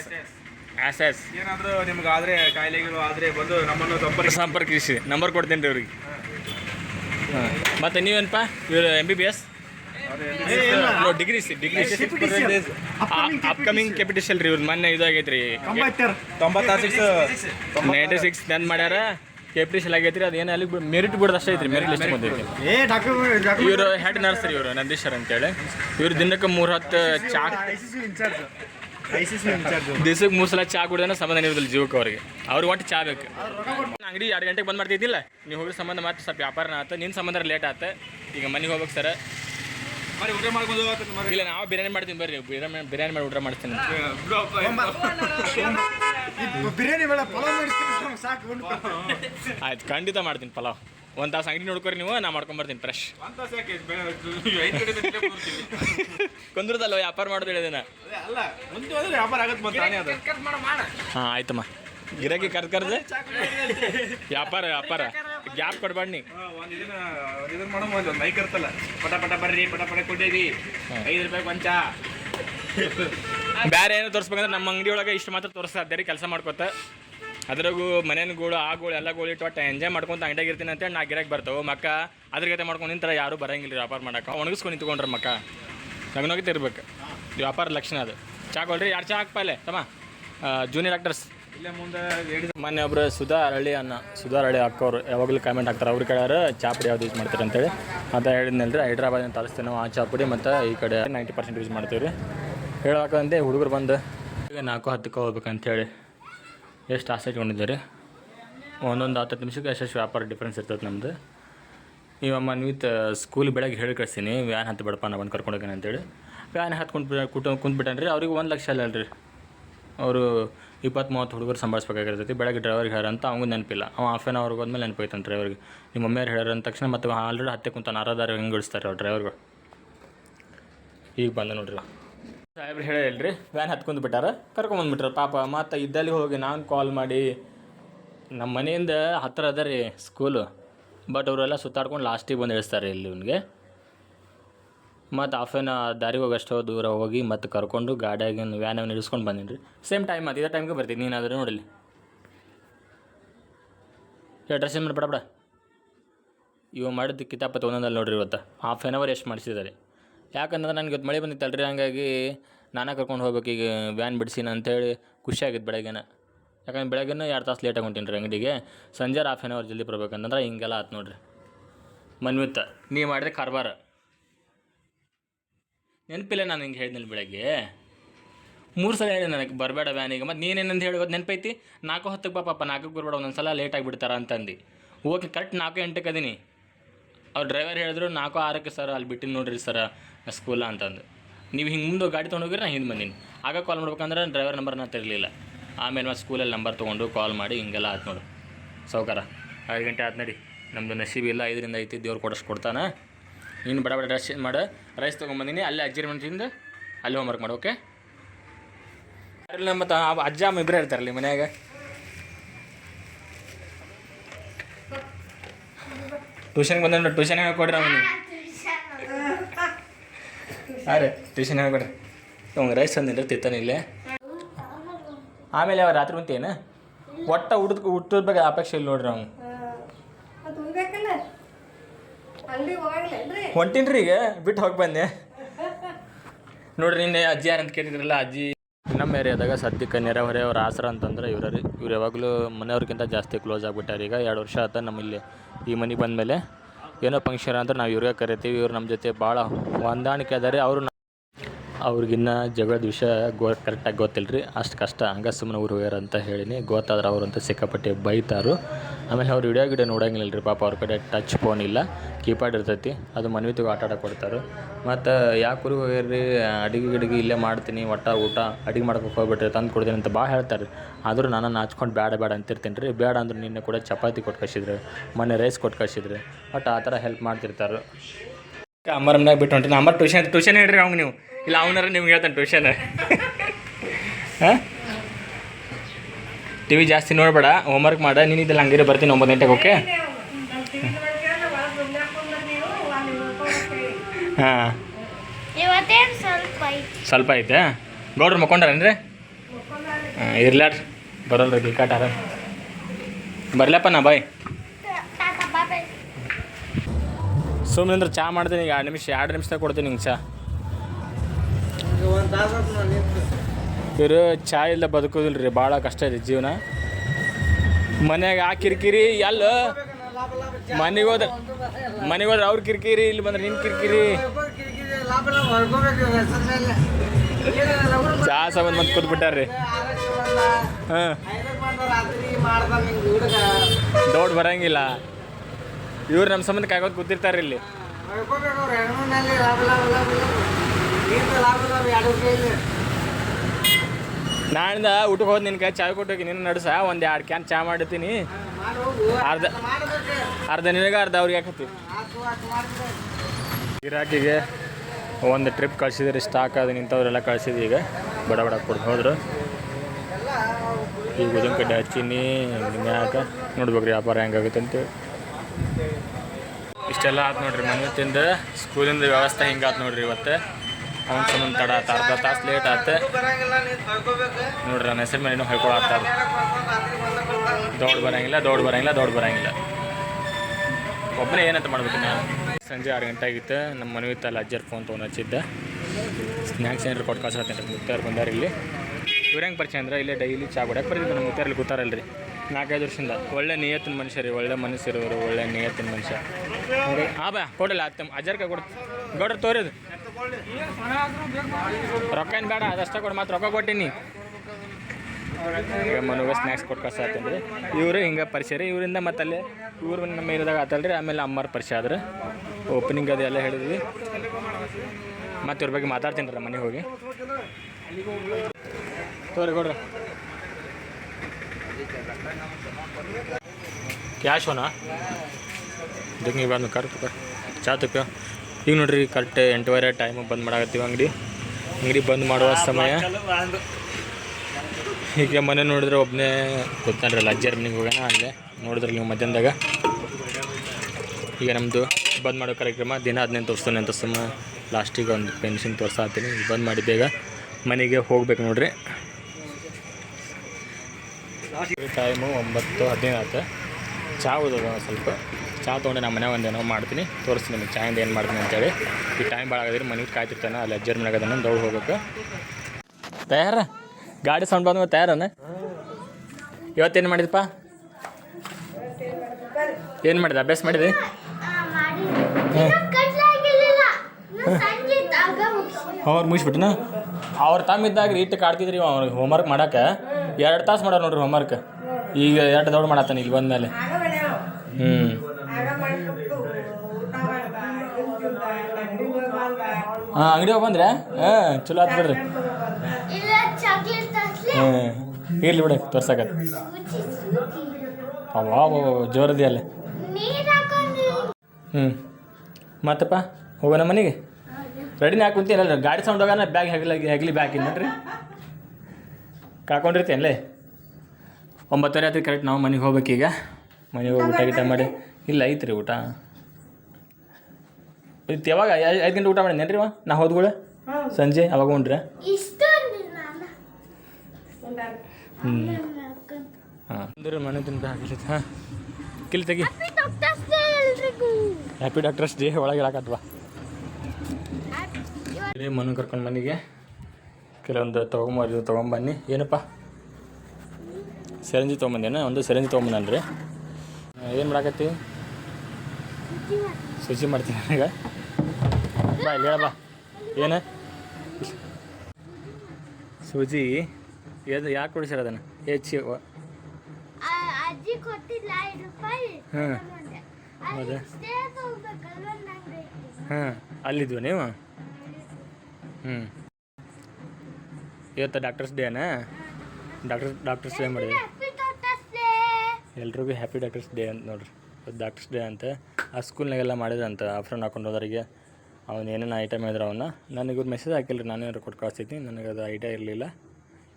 ಎಸ್ ಎಸ್ ಏನಾದರೂ ನಿಮ್ಗೆ ಆದರೆ ಕಾಯಿಲೆಗಳು ಆದರೆ ಬಂದು ನಮ್ಮನ್ನು ಸಂಪರ್ಕ ಸಂಪರ್ಕಿಸಿ. ನಂಬರ್ ಕೊಡ್ತೀನಿ ರೀ ಅವ್ರಿಗೆ. ಹಾಂ. ಮತ್ತು ನೀವೇನಪ್ಪ ಇವರು M B B S degree degree upcoming ಕೆಪಿಟಿಷಲ್ ರೀ ಇವ್ರು ಮೊನ್ನೆ ಇದಾಗೈತೆ ರೀ. ಸಿಕ್ಸ್ ನೈಂಟಿ ಸಿಕ್ಸ್ ನೆನ್ ಮಾಡ್ಯಾರ. ಕೆಪಿಟಿಷಲ್ ಆಗೈತೆ ರೀ. ಅದು ಏನು ಅಲ್ಲಿ ಮೆರಿಟ್ ಬಿಡೋದು ಅಷ್ಟೇ ಐತ್ರಿ ಮೆರಿಟ್ ಲಿಸ್ಟ್ ಬಂದೈತಿ ಇವರು ಹೆಡ್ ನರ್ಸ್ ರೀ ಇವರು ನಂದೀಶ್ವರ್ ಅಂತೇಳಿ. ಇವ್ರ ದಿನಕ್ಕೆ ಮೂರು ಹತ್ತು ಚಾ ದಿವ್ಸಕ್ಕೆ ಮೂರು ಸಲ ಚಾ ಕುಡಿದ್ರೆ ಸಂಬಂಧ ಇರೋದಿಲ್ಲ ಜೀವಕ್ಕೆ ಅವ್ರಿಗೆ. ಅವ್ರಿಗೆ ಒಟ್ಟು ಚಾ ಬೇಕು. ಅಂಗಡಿ ಎರಡು ಗಂಟೆಗೆ ಬಂದ್ ಮಾಡ್ತಿದ್ದಿಲ್ಲ. ನೀವು ಹೋಗಿ ಸಂಬಂಧ ಮತ್ತೆ ಸ್ವಲ್ಪ ವ್ಯಾಪಾರನ ಆತ. ನಿನ್ನ ಸಂಬಂಧ ಲೇಟ್ ಆತ. ಈಗ ಮನೆಗೆ ಹೋಗ್ಬೇಕು ಸರ್. ಮರಿ ಊಟ ಮಾಡ್ಕೊಂಡು ಹೋಗ್ತದೆ ಮರಿ ಇಲ್ಲ ನಾವು ಬಿರಿಯಾನಿ ಮಾಡ್ತೀನಿ ಬರ್ರಿ. ಬಿರಿಯಾನಿ ಬಿರಿಯಾನಿ ಮಾಡಿ ಊಟ ಮಾಡ್ತೀನಿ. ಬಿರಿಯಾನಿ ಬೇಡ ಪಲಾವ್ ಮಾಡಿಸ್ತೀನಿ ಸಾಕು. ಆಯ್ತು ಖಂಡಿತ ಮಾಡ್ತೀನಿ ಪಲಾವ್. ಒಂದು ತಾಸು ಅಂಗಡಿ ನೋಡ್ಕೊರಿ ನೀವು ನಾ ಮಾಡ್ಕೊಂಬರ್ತೀನಿ ಫ್ರೆಶ್ ಕುಂದ್ರದಲ್ಲ ವ್ಯಾಪಾರ ಮಾಡೋದು ಹೇಳಿದೇನ ವ್ಯಾಪಾರ ಆಗತ್ತೆ ಹಾಂ ಆಯ್ತಮ್ಮ. ಗಿರಾಕಿ ಕರ್ದು ಕರ್ದು? ವ್ಯಾಪಾರ ವ್ಯಾಪಾರ. ಗ್ಯಾಪ್ ಕೊಡ್ಬೇಡ ಒಂದು ಇದನ್ನ ಇದನ್ನ ಮಾಡೋ ಒಂದು ಮೈಕ್ ಇರ್ತಲ್ಲ ಪಟ ಪಟ ಬರ್ರಿ ಪಟ ಪಟ ಕೊಟ್ಟಿರಿ ಐದು ರೂಪಾಯಿ ಕೊಂಚ. ಬೇರೆ ಏನೋ ತೋರಿಸ್ಬೇಕಂದ್ರೆ ನಮ್ಮ ಅಂಗಡಿ ಒಳಗೆ ಇಷ್ಟು ಮಾತ್ರ ತೋರಿಸ್ತಾ ರೀ ಕೆಲಸ ಮಾಡ್ಕೊತ. ಅದ್ರಾಗೂ ಮನೇನ ಗೋಳು ಆ ಗೋಳು ಎಲ್ಲ ಗೋಳು ಇಟ್ಟು ಒಟ್ಟು ಎಂಜಾಯ್ ಮಾಡ್ಕೊಂತ ಅಂಗಡಿಯಾಗ ಇರ್ತೀನಿ ಅಂತೇಳಿ ನಾ ಗಿರಾಕ್ ಬರ್ತಾವೆ. ಮಕ್ಕ ಅದ್ರ ಗತೆ ಮಾಡ್ಕೊಂಡು ನಿಂತರ ಯಾರು ಬರಂಗಿಲ್ಲ ವ್ಯಾಪಾರ ಮಾಡಕ್ಕೆ. ಒಣಗಿಸ್ಕೊಂಡು ನಿಂತ್ಕೊಂಡ್ರೆ ಮಕ್ಕ. ನಗನೋಗಿ ತಿರ್ಬೇಕು ವ್ಯಾಪಾರ ಲಕ್ಷಣ ಅದು. ಚಾ ಕೊಡ್ರಿ ಯಾರು ಚಾ ಹಾಕ್ಪಲ್ಲೆ ತಮ್ಮ. ಜೂನಿಯರ್ ಆಕ್ಟರ್ಸ್ ಇಲ್ಲೇ ಮುಂದೆ ಲೇಡೀಸ್ ಮೊನ್ನೆ ಅನ್ನ ಸುಧಾ ಅರಳಿ ಅಕ್ಕವ್ರು ಯಾವಾಗಲೂ ಕಾಮೆಂಟ್ ಹಾಕ್ತಾರೆ. ಅವ್ರ ಕಡೆ ಚಾ ಪುಡಿ ಯಾವ್ದು ಯೂಸ್ ಮಾಡ್ತಾರೆ ಅಂತೇಳಿ. ಅಂತ ಹೇಳಿದ್ನಲ್ರಿ ಅಂತ ತರಿಸ್ತೀವಿ ನಾವು ಆ ಚಾಪುಡಿ ಮತ್ತು ಈ ಕಡೆ ನೈಂಟಿ ಪರ್ಸೆಂಟ್ ಯೂಸ್ ಮಾಡ್ತೀವಿ ರೀ ಹೇಳಬೇಕಂತೆ ಹುಡುಗರು ಬಂದು. ಈಗ ನಾಲ್ಕು ಹತ್ತಕ್ಕೆ ಹೋಗ್ಬೇಕಂತೇಳಿ. ಎಷ್ಟು ಆಸೆ ಇಟ್ಕೊಂಡಿದ್ದಾರೆ? ಒಂದೊಂದು ಹತ್ತು ನಿಮಿಷಕ್ಕೆ ಎಷ್ಟು ವ್ಯಾಪಾರ ಡಿಫ್ರೆನ್ಸ್ ಇರ್ತದೆ ನಮ್ಮದು ಇವ ಮನ್ವಿತ್ ಸ್ಕೂಲ್ ಬೆಳಗ್ಗೆ ಹೇಳಿ ಕಳಿಸ್ತೀನಿ. ವ್ಯಾನ್ ಹತ್ತು ಬಿಡಪ್ಪ ನಾ ಬಂದು ಕರ್ಕೊಂಡು ಹೋಗ್ಯಾನ ಅಂತೇಳಿ. ವ್ಯಾನ್ ಹತ್ಕೊಂಡು ಕುಂತು ಕುಂತು ಕುಂತ್ಬಿಟ್ಟಾನ ರೀ ಅವ್ರಿಗೆ ಒಂದು ಲಕ್ಷ ಅಲ್ಲ ರೀ ಅವರು ಇಪ್ಪತ್ತು ಮೂವತ್ತು ಹುಡುಗರು ಸಂಭಾಳಿಸ್ಬೇಕಾಗಿರ್ತೈತಿ. ಬೆಳಗ್ಗೆ ಡ್ರೈವರ್ಗೆ ಹೇಳಂತ ಅವ್ನಿಗೆ ನೆನಪಿಲ್ಲ. ಅವ ಹಾಫ್ ಆನ್ ಅವರ್ಗೆ ಹೋದ್ಮೇಲೆ ನೆನಪೈತಾನೆ ಡ್ರೈವರ್ಗೆ ನಿಮ್ಮ ಮಮ್ಮಿಯವ್ರು ಹೇಳಾರ ಅಂದ ತಕ್ಷಣ ಮತ್ತೆ ಆಲ್ರೆಡಿ ಹತ್ತೆ ಕುಂತಾನ ನಾರಾದಾರ ಹೆಂಗೆ ಇಳಿಸ್ತಾರೆ ಅವ್ರು ಡ್ರೈವರ್ಗಳು ಈಗ ಬಂದ ನೋಡ್ರಿ. ಸಾಹೇಬ್ರು ಹೇಳಿಲ್ರಿ ವ್ಯಾನ್ ಹತ್ಕೊಂಡು ಬಿಟ್ಟಾರ ಕರ್ಕೊಂಬಂದ್ಬಿಟ್ರ ಪಾಪ ಮತ್ತು ಇದ್ದಲ್ಲಿ ಹೋಗಿ ನಾನು ಕಾಲ್ ಮಾಡಿ ನಮ್ಮ ಮನೆಯಿಂದ ಹತ್ತಿರ ಅದ ರೀ ಸ್ಕೂಲು ಬಟ್ ಅವರೆಲ್ಲ ಸುತ್ತಾಡ್ಕೊಂಡು ಲಾಸ್ಟಿಗೆ ಬಂದು ಇಳಿಸ್ತಾರೆ ಇಲ್ಲಿ ಇವನಿಗೆ. ಮತ್ತು ಹಾಫ್ ಆನ್ ದಾರಿಗೆ ಹೋಗೋಷ್ಟೋ ದೂರ ಹೋಗಿ ಮತ್ತು ಕರ್ಕೊಂಡು ಗಾಡಿಯಾಗಿನ ವ್ಯಾನ್ ಅವ್ನು ಇಳಿಸ್ಕೊಂಡು ಬಂದೀನಿ ರೀ ಸೇಮ್ ಟೈಮ್ ಅದು ಇದೇ ಟೈಮ್ಗೆ ಬರ್ತೀನಿ, ನೀನಾದರೂ ನೋಡಿಲಿ ಅಡ್ರೆಸ್ ಏನು ಮಾಡಿ ಬಿಡ. ಇವ ಮಾಡಿದ ಕಿತಾಪತ್ತು ಒಂದೊಂದಲ್ಲಿ ನೋಡ್ರಿ ಇವತ್ತು. ಹಾಫ್ ಆನ್ ಅವರ್ ಎಷ್ಟು ಮಾಡಿಸಿದ್ದಾರೆ ಯಾಕಂದ್ರೆ ನನಗೆ ಇವತ್ತು ಮಳೆ ಬಂದಿತ್ತಲ್ರಿ, ಹಂಗಾಗಿ ನಾನೇ ಕರ್ಕೊಂಡು ಹೋಗ್ಬೇಕು, ಈಗ ವ್ಯಾನ್ ಬಿಡಿಸಿನ ಅಂತೇಳಿ ಖುಷಿಯಾಗಿತ್ತು ಬೆಳಗ್ಗೆನ. ಯಾಕಂದ್ರೆ ಬೆಳಗ್ಗೆ ಎರಡು ತಾಸು ಲೇಟಾಗಿ ಹೊಂಟೀನಿ ರೀ ಅಂಗಡಿಗೆ. ಸಂಜೆ ಹಾಫ್ ಆನ್ ಅವರ್ ಜಲ್ದಿ ಬರ್ಬೇಕಂತಂದ್ರೆ ಹಿಂಗೆಲ್ಲ ಆತು ನೋಡ್ರಿ. ಮನ್ವಿತ್ತ ನೀ ಮಾಡಿದೆ ಕಾರ್ಬಾರ ನೆನಪಿಲ್ಲ ನಾನು ಹಿಂಗೆ ಹೇಳಿದ್ನಲ್ಲ ಬೆಳಗ್ಗೆ. ಮೂರು ಸಲ ಹೇಳಿ ನನಗೆ, ಬರಬೇಡ ವ್ಯಾನಿಗೆ ಮತ್ತು ನೀನೇನಂದು ಹೇಳಿ ಗೊತ್ತು ನೆನಪೈತಿ? ನಾಲ್ಕು ಹತ್ತಕ್ಕೆ ಬಾ ಪಾಪ ನಾಲ್ಕಕ್ಕೆ ಬರಬೇಡ ಒಂದೊಂದು ಸಲ ಲೇಟ್ ಆಗಿಬಿಡ್ತಾರ ಅಂತಂದು. ಓಕೆ ಕರೆಕ್ಟ್ ನಾಲ್ಕು ಎಂಟಕ್ಕೆ ಅದೀನಿ. ಅವ್ರು ಡ್ರೈವರ್ ಹೇಳಿದ್ರು, ನಾಲ್ಕು ಆರಕ್ಕೆ ಸರ್ ಅಲ್ಲಿ ಬಿಟ್ಟಿನ ನೋಡ್ರಿ ಸರ್ ಸ್ಕೂಲ ಅಂತಂದು. ನೀವು ಹಿಂಗೆ ಮುಂದೆ ಗಾಡಿ ತೊಗೊಂಡೋಗಿರಿ ನಾನು ಹಿಂದೆ ಬಂದೀನಿ. ಆಗ ಕಾಲ್ ಮಾಡ್ಬೇಕಂದ್ರೆ ಡ್ರೈವರ್ ನಂಬರ್ ನಾನು ತಿರಲಿಲ್ಲ ಆಮೇಲೆ ಮತ್ತು ಸ್ಕೂಲಲ್ಲಿ ನಂಬರ್ ತೊಗೊಂಡು ಕಾಲ್ ಮಾಡಿ ಹಿಂಗೆಲ್ಲ ಆಯ್ತು ನೋಡು. ಸೌಕಾರ ಐದು ಗಂಟೆ ಆಯ್ತು ನಡಿ. ನಮ್ಮದು ನಶೀಬಿಲ್ಲ ಐದರಿಂದ ಐತಿ ದೇವ್ರು ಕೊಡಿಸ್ಕೊಡ್ತಾನೆ ಕೊಡ್ತಾನೆ. ನೀನು ಬಡ ಬಡ ರೈಸ್ ಮಾಡು. ರೈಸ್ ತೊಗೊಂಬಂದಿನಿ ಅಲ್ಲೇ ಅಜ್ಜಿರ್ಮೆಂಟಿಂದ ಅಲ್ಲಿ ಹೋಮ್ವರ್ಕ್ ಮಾಡು ಓಕೆ ನಮ್ಮ ಮತ್ತು ಅಜ್ಜ ಅಮ್ಮ ಇಬ್ಬರೇ ಇರ್ತಾರಲ್ಲಿ ಮನ್ಯಾಗ? ಟ್ಯೂಷನ್ಗೆ ಬಂದ ಟ್ಯೂಷನ್ ಹೇಳ್ಕೊಡ್ರಿ ಅವನು ಹಾಂ ರೀ ಟ್ಯೂಷನ್ ಹೇಳ್ಕೊಡ್ರಿ ಅವ್ನು ರೈಸ್ ತಂದಿಲ್ಲ ಇಲ್ಲಿ. ಆಮೇಲೆ ಅವ್ರು ರಾತ್ರಿ ಉಂತೇನು ಒಟ್ಟ ಹುಡುದ್ ಹುಟ್ಟಿದ ಬಗ್ಗೆ ಅಪೇಕ್ಷೆ ಇಲ್ಲ ನೋಡ್ರಿ ಅವ್ನು ಅದು ಉಣ್ಬೇಕಲ್ಲ ಅಂಗಡಿ ಹೋಗಂಗಿಲ್ಲೇನ್ರಿ ಹೊಂಟೀನಿ ರೀ ಈಗ ಬಿಟ್ಟು ಹೋಗಿ ಬಂದೆ ನೋಡ್ರಿ ನಿನ್ನೆ ಅಜ್ಜಿ ಯಾರಂತ ಅಂತ ಕೇಳಿದ್ರಲ್ಲ ಅಜ್ಜಿ ನಮ್ಮ ಏರಿಯಾದಾಗ ಸದ್ಯಕ್ಕೆ ನೆರೆಹೊರೆ ಅವ್ರ ಆಸರ ಅಂತಂದ್ರೆ ಇವ್ರ ರೀ. ಇವ್ರು ಯಾವಾಗಲೂ ಮನೆಯವ್ರಿಗಿಂತ ಜಾಸ್ತಿ ಕ್ಲೋಸ್ ಆಗಿಬಿಟ್ಟಾರೆ. ಈಗ ಎರಡು ವರ್ಷ ಆತ ನಮ್ಮಲ್ಲಿ ಈ ಮನೆಗೆ ಬಂದಮೇಲೆ. ಏನೋ ಫಂಕ್ಷನ್ ಅಂದ್ರೆ ನಾವು ಇವ್ರಿಗೆ ಕರಿತೀವಿ ಇವ್ರು ನಮ್ಮ ಜೊತೆ ಭಾಳ ಹೊಂದಾಣಿಕೆ ಅದಾರೆ. ಅವರು ಅವ್ರಿಗಿನ್ನ ಜಗಳದ ವಿಷಯ ಗೋ ಕರೆಕ್ಟಾಗಿ ಗೊತ್ತಿಲ್ಲ ರೀ ಅಷ್ಟು ಕಷ್ಟ. ಹಂಗೆ ಸುಮ್ಮನೆ ಊರು ಹೋಗ್ಯಾರ ಅಂತ ಹೇಳಿನಿ. ಗೊತ್ತಾದ್ರೆ ಅವರು ಅಂತ ಸಿಕ್ಕಾಪಟ್ಟೆ ಬೈತಾರು. ಆಮೇಲೆ ಅವ್ರು ವಿಡಿಯೋ ಗಿಡ ನೋಡಂಗಿಲ್ಲ ರೀ ಪಾಪ ಅವ್ರ ಕಡೆ ಟಚ್ ಫೋನ್ ಇಲ್ಲ ಕೀಪ್ಯಾಡ್ ಇರ್ತೈತಿ, ಅದು ಮನ್ವಿತಿಗೆ ಆಟ ಆಡಕ್ಕೆ ಕೊಡ್ತಾರೆ. ಮತ್ತು ಯಾಕೆ ಊರಿಗೆ ಹೋಗ್ಯಾರ್ರಿ, ಅಡುಗೆ ಗಿಡಿಗೆ ಇಲ್ಲೇ ಮಾಡ್ತೀನಿ, ಒಟ್ಟ ಊಟ ಅಡುಗೆ ಮಾಡ್ಕೊಕ್ ಹೋಗ್ಬಿಟ್ರಿ ತಂದು ಕೊಡ್ತೀನಿ ಅಂತ ಭಾಳ ಹೇಳ್ತಾರೆ. ಆದರೂ ನಾನು ನಾಚ್ಕೊಂಡು ಬೇಡ ಬೇಡ ಅಂತಿರ್ತೀನಿ ರೀ ಬೇಡ ಅಂದ್ರೆ ನಿನ್ನೆ ಕೂಡ ಚಪಾತಿ ಕೊಟ್ಟು ಕಳಿಸಿದ್ರು, ಮೊನ್ನೆ ರೈಸ್ ಕೊಟ್ಟು ಕಳಿಸಿದ್ರು ಬಟ್ ಆ ಥರ ಹೆಲ್ಪ್ ಮಾಡ್ತಿರ್ತಾರೆ. ಅಮ್ಮರ ಮನ್ಯಾಗ ಬಿಟ್ಟು ಹೊಂಟಿನಿ, ಅಮ್ಮರ್ ಟ್ಯೂಷನ್ ಟ್ಯೂಷನ್ ಹೇಳ್ರಿ ಅವ್ನು ನೀವು. ಇಲ್ಲ, ಅವನಾರ ನಿಮ್ಗೆ ಹೇಳ್ತಾನೆ ಟ್ಯೂಷನ್ ಹಾಂ? ಟಿ ವಿ ಜಾಸ್ತಿ ನೋಡಬೇಡ ಹೋಮ್ವರ್ಕ್ ಮಾಡ ನೀನು ಇದ್ದಲ್ಲಿ ಹಂಗಿರೋ ಬರ್ತೀನಿ ಒಂಬತ್ತು ಗಂಟೆಗೆ ಓಕೆ ಹಾಂ. ಇವತ್ತೇನು ಸ್ವಲ್ಪ ಐತಿ? ಸ್ವಲ್ಪ ಐತೆ? ಗೌಡ್ರು ರೀ ಹಾಂ ಇರ್ಲಾಡ್ರಿ ಬರೋಲ್ರಿ ಗಿಕಾಟಾರ ಬರ್ಲಪ್ಪ ನಾ ಬಾಯ್. ಸುಮ್ಮನೆ ಅಂದ್ರೆ ಚಾ ಮಾಡ್ತೀನಿ ಈಗ ಎರಡು ನಿಮಿಷ ಎರಡು ನಿಮಿಷದಾಗ ಕೊಡ್ತೀನಿ ಹಿಂಗೆ ಚಾ. ಇವರು ಚಾಯ್ ಇಲ್ಲ ಬದುಕೋದಿಲ್ಲ ರೀ ಭಾಳ ಕಷ್ಟ ಇದೆ ಜೀವನ. ಮನೆಯಾಗ ಆ ಕಿರಿಕಿರಿ? ಎಲ್ಲ ಮನೆಗೆ ಹೋದ ಮನೆಗೆ ಹೋದ್ರೆ ಅವ್ರ ಕಿರಿಕಿರಿ, ಇಲ್ಲಿ ಬಂದ್ರೆ ನಿನ್ನ ಕಿರಿಕಿರಿ. ಚಾ ಸಂಬಂಧ ಮತ್ತೆ ಕೂತ್ಬಿಟ್ಟಾರ್ರಿ. ಹಾಂ. ದೌಡ್ ಬರಂಗಿಲ್ಲ. ಇವ್ರು ನಮ್ಮ ಸಂಬಂಧ ಕಾಯ್ಕೋದು ಕೂತಿರ್ತಾರೆ ಇಲ್ಲಿ. ನಾಳಿಂದ ಊಟಕ್ಕೆ ಹೋದ್ ನಿನ್ಕ ಚಾಯ್ ಕೊಟ್ಟೋಗಿ, ನಿನ್ನ ನಡ್ಸ ಒಂದು ಎರಡು ಕ್ಯಾನ್ ಚಾ ಮಾಡಿರ್ತೀನಿ. ಅರ್ಧ ಅರ್ಧ ನಿನಗೆ, ಅರ್ಧ ಅವ್ರಿಗೆ ಹಾಕತಿ ಗಿರಾಕಿಗೆ ಒಂದು ಟ್ರಿಪ್ ಕಳ್ಸಿದ್ರಿ ಸ್ಟಾಕ್ ಅದು ನಿಂತವ್ರೆಲ್ಲ ಕಳ್ಸಿದ್ವಿ ಈಗ. ಬಡ ಬಡ ಕೊಟ್ಟು ಹೋದ್ರು. ಈಗ ಉದಿನ ಕಡ್ಡೆ ಹಚ್ಚಿನಿ ನೋಡ್ಬೇಕು ನೋಡ್ಬೇಕ್ರಿ ವ್ಯಾಪಾರ ಹೆಂಗಾಗುತ್ತೆ ಅಂತೇಳಿ. ಇಷ್ಟೆಲ್ಲ ಆತು ನೋಡ್ರಿ ಮನೆ ತಿಂದು ಸ್ಕೂಲಿಂದ ವ್ಯವಸ್ಥೆ ಹಿಂಗಾತು ನೋಡ್ರಿ ಇವತ್ತು. ಅವ್ನ ಸುಮ್ಮನೆ ತಡ ಆತ, ಅರ್ಧ ತಾಸು ಲೇಟ್ ಆತ. ನೋಡ್ರಿ, ನನ್ನ ಹೆಸರು ಮೇಲೆ ಹೇಳ್ಕೊಳತ್ತಾರ ದೌಡ್ ಬರಂಗಿಲ್ಲ ದೌಡ್ ಬರಂಗಿಲ್ಲ ದೌಡ್ ಬರಂಗಿಲ್ಲ. ಒಬ್ಬನೇ ಏನಂತ ಮಾಡ್ಬೇಕು ನಾನು ಸಂಜೆ ಆರು ಗಂಟೆ ಆಗಿತ್ತು, ನಮ್ಮ ಮನೆ ಇತ್ತಲ್ಲ ಅಜ್ಜರ್ ಫೋನ್ ತೊಗೊಂಡು ಹಚ್ಚಿದ್ದ. ಸ್ನ್ಯಾಕ್ಸ್ ಏನಾರು ಕೊಟ್ಟು ಕಳ್ಸತ್ತೇನೆ ಮುತ್ತಾರು ಬಂದಾರ ಇಲ್ಲಿ. ಇವ್ರು ಹೆಂಗೆ ಪರಿಚಯ ಅಂದ್ರೆ, ಇಲ್ಲೇ ಡೈಲಿ ಚಾ ಕೊಡಕ್ಕೆ ಬರ್ತಿದ್ದು ನಮ್ಮ ಮುತ್ತಾರಲ್ಲಿ ಕೂತಾರಲ್ರಿ. ನಾಲ್ಕೈದು ವರ್ಷದಿಂದ. ಒಳ್ಳೆ ನಿಯತ್ತಿನ ಮನುಷ್ಯ ರೀ, ಒಳ್ಳೆ ಮನಸ್ಸಿರೋರು, ಒಳ್ಳೆ ನಿಯತ್ತಿನ ಮನುಷ್ಯ. ಆ ಬಾ, ಕೊಡಲ್ಲ ಅತ್ತ ಅಜ್ಜರ್ಕ ಕೊಡು ಗೌಡ್ರ ತೋರಿದು. ರೊಕ್ಕ ಏನು ಬೇಡ, ಅದಷ್ಟೇ ಕೊಡು, ಮತ್ತೆ ರೊಕ್ಕ ಕೊಟ್ಟಿನಿ. ಈಗ ಮನುಗ ಸ್ನ್ಯಾಕ್ಸ್ ಕೊಟ್ಟು ಕಳ್ಸತ್ತೇನೆ ರೀ ಇವರು ಹಿಂಗೆ ಪರಿಚಯ ರೀ, ಇವರಿಂದ ಮತ್ತೆ ಅಲ್ಲಿ, ಇವ್ರು ನಮ್ಮ ಇರಿದಾಗ ಆತಲ್ರಿ ಆಮೇಲೆ ಅಮ್ಮರ ಪರಿಚಯ ಆದ್ರೆ. ಓಪನಿಂಗ್ ಅದು ಎಲ್ಲ ಹೇಳಿದ್ವಿ. ಮತ್ತೆ ಇವ್ರ ಬಗ್ಗೆ ಮಾತಾಡ್ತೀನಿ ರೀ ಮನೆಗೆ ಹೋಗಿ. ತೋರಿ ಕೊಡ್ರಿ. ಕ್ಯಾಶ್ ಹೋನಾ ಬಂದು ಕರ್ ಚಾ ಈಗ ನೋಡ್ರಿ ಕರೆಕ್ಟ್ ಎಂಟುವರೆ ಟೈಮ್ ಬಂದ್ ಮಾಡಾಕತ್ತೀವಿ ಅಂಗಡಿ. ಅಂಗಡಿ ಬಂದ್ ಮಾಡುವ ಸಮಯ. ಈಗ ಮನೆ ನೋಡಿದ್ರೆ ಒಬ್ಬನೇ ಗೊತ್ತಾನ್ರಲ್ಲ ಅಜ್ಜರ ಮನೆಗೆ ಹೋಗೋಣ ಅಲ್ಲೇ ನೋಡಿದ್ರೆ ನೀವು ಮಧ್ಯಾಹ್ನದಾಗ. ಈಗ ನಮ್ಮದು ಬಂದ್ ಮಾಡೋ ಕಾರ್ಯಕ್ರಮ, ದಿನ ಹದಿನೈದು ತೋರಿಸ್ತಾನೆ ಅಂತ ಸುಮ್ಮನೆ ಲಾಸ್ಟಿಗೆ ಒಂದು ಪೆನ್ಷನ್ ತೋರ್ಸಾತೀನಿ ಬಂದ್ ಮಾಡಿ ಬೇಗ ಮನೆಗೆ ಹೋಗ್ಬೇಕು ನೋಡ್ರಿ. ಟೈಮು ಒಂಬತ್ತು ಹದಿನೈದು ಆಯ್ತು. ಚಾ ಸ್ವಲ್ಪ. ಚಾ ತೊಗೊಂಡು ನಮ್ಮ ಮನೆ ಒಂದೇನೋ ಮಾಡ್ತೀನಿ. ತೋರಿಸ್ತೀನಿ ನಿಮಗೆ ಚಾಯಿಂದ ಏನು ಮಾಡ್ತೀನಿ ಅಂತೇಳಿ. ಈ ಟೈಮ್ ಭಾಳ ಆಗಿದ್ರೆ ಮನೆಗೆ ಕಾಯ್ತಿರ್ತಾನೆ, ಅಲ್ಲಿ ಅಜ್ಜರ ಮನೆಗೆ ಅದನ್ನು ದೌಡ್ ಹೋಗ್ಬೇಕು ತಯಾರ? ಗಾಡಿ ಸೌಂಡ್ ಬಂದ ತಯಾರನ? ಇವತ್ತೇನು ಮಾಡಿದಪ್ಪ ಏನು ಮಾಡಿದೆ ಅಭ್ಯಾಸ ಮಾಡಿದೆ? ಅವ್ರು ಮುಗಿಸ್ಬಿಟ್ಟಿನ ಅವ್ರ ತಮ್ಮಿದ್ದಾಗ ಇಟ್ಟು ಕಾಡ್ತಿದ್ರಿ ಅವ್ರಿಗೆ ಹೋಮ್ವರ್ಕ್ ಮಾಡಕ್ಕೆ ಎರಡು ತಾಸು ಮಾಡೋರು ನೋಡ್ರಿ ಹೋಮ್ವರ್ಕ್ ಈಗ ಎರಡು ದೌಡ್ ಮಾಡತ್ತಾನೆ ಇಲ್ಲಿ ಬಂದ ಮೇಲೆ ಹ್ಞೂ ಆಗ ಮಾಡ್ಬಿಟ್ಟು ಊಟ ಮಾಡ್ದ ಅಂಗಡಿ ಹೋಗಿ ಬಂದ ಹಾಂ ಅಂಗಡಿ ಹೋಗಿ ಬಂದ್ರೆ? ಹಾಂ ಚಲೋ ಆತ್ ಬಿಡ್ರಿ? ಹ್ಞೂ ಇರ್ಲಿ ಬಿಡ ತೋರ್ಸಕತ್. ಅವಾ ಜೋರದಿ ಅಲ್ಲಿ ನೀರ್ ಹಾಕೊಂಡು ಹ್ಞೂ ಮತ್ತಪ್ಪ ಹೋಗೋಣ ಮನೆಗೆ. ರೆಡಿನೇ ಹಾಕಿ ಕುಂತೀನಲ್ಲ ಗಾಡಿ ಸೌಂಡ್ ಹೋಗೋಣ ಬ್ಯಾಗ್ ಹೆಗ್ಲಿ ಹೆಗ್ಲಿ ಬ್ಯಾಗ್ ಇನ್ನ್ರಿ ಕಾಕೊಂಡಿರ್ತೀನಲ್ಲೇ? ಒಂಬತ್ತುವರೆ ಆಯ್ತು ಕರೆಕ್ಟ್ ನಾವು ಮನೆಗೆ ಹೋಗ್ಬೇಕೀಗ. ಮನೆಗೆ ಹೋಗಿ ಊಟ ಗೀಟ ಮಾಡಿ. ಇಲ್ಲ ಐತ್ರಿ ಊಟ. ಇದು ಯಾವಾಗ? ಐದು ಗಂಟೆ ಊಟ ಮಾಡಿದ್ನೇನು ರೀ ನಾ ಹೋದ್ಗಳೇ? ಸಂಜೆ? ಅವಾಗ ಉಂಡ್ರೆ? ಇಷ್ಟೊಂದು ನಾನು ಉಂಟಾಗ ಹ್ಞೂ. ಹಾಂ. ಅಂದ್ರೆ ಮನೆ ಹಾಕಿಲ್ಲ ಹಾಂ. ಕಿಲ್ ತೆಗಿ. ಹ್ಯಾಪಿ ಡಾಕ್ಟರ್ಸ್ ಡೇ ಒಳಗೆ ಇವತ್ತು ಇದೇ ಮನೆ ಕರ್ಕೊಂಡು ಮನೆಗೆ. ಕೆಲವೊಂದು ತೊಗೊಂಬರ್ ತೊಗೊಂಬನ್ನಿ. ಏನಪ್ಪ? ಸೆರಂಜಿ ತೊಗೊಂಬಂದೇನ? ಒಂದು ಸೆರಂಜಿ ತೊಗೊಂಬಂದ್ರಿ ಏನು ಮಾಡಾಕತ್ತಿ? ಶುಚಿ ಮಾಡ್ತೀನಿ ನನಗೆ. ಬಾ ಇಲ್ಲಿ ಬಾ. ಏನು? ಸೂಜಿ ಎದು ಯಾಕೆ ಕೊಡಿಸ್ಯಾರ ಅದನ್ನು? ಹೆಚ್ಚಿ. ತಗೊಂಡೆ. ಹೌದಾ? ಹಾಂ ಅಲ್ಲಿದ್ವ ನೀವು? ಹ್ಞೂ ಇವತ್ತು ಡಾಕ್ಟರ್ಸ್ ಡೇನಾ ಡಾಕ್ಟರ್ ಡಾಕ್ಟರ್ಸ್ ಡೇ ಮಾಡಿದ್ವಿ. ಎಲ್ರಿಗೂ ಹ್ಯಾಪಿ ಡಾಕ್ಟರ್ಸ್ ಡೇ ಅಂತ ನೋಡ್ರಿ. ಡಾಕ್ಟರ್ಸ್ ಡೇ ಅಂತ ಆ ಸ್ಕೂಲ್ನಾಗೆಲ್ಲ ಮಾಡಿದ್ರಂತ ಆಫ್ರನ್ ಹಾಕೊಂಡು ಹೋದವರಿಗೆ ಅವ್ನು ಏನೇನು ಐಟಮ್ ಇದ್ರೆ ಅವನ್ನ. ನನಗೆ ಇವ್ರು ಮೆಸೇಜ್ ಹಾಕಿಲ್ಲ ನಾನು ನಾನೇನು ಕೊಟ್ಟು ಕಳಿಸ್ತೀನಿ. ನನಗೆ ಅದು ಐಡಿಯಾ ಇರಲಿಲ್ಲ.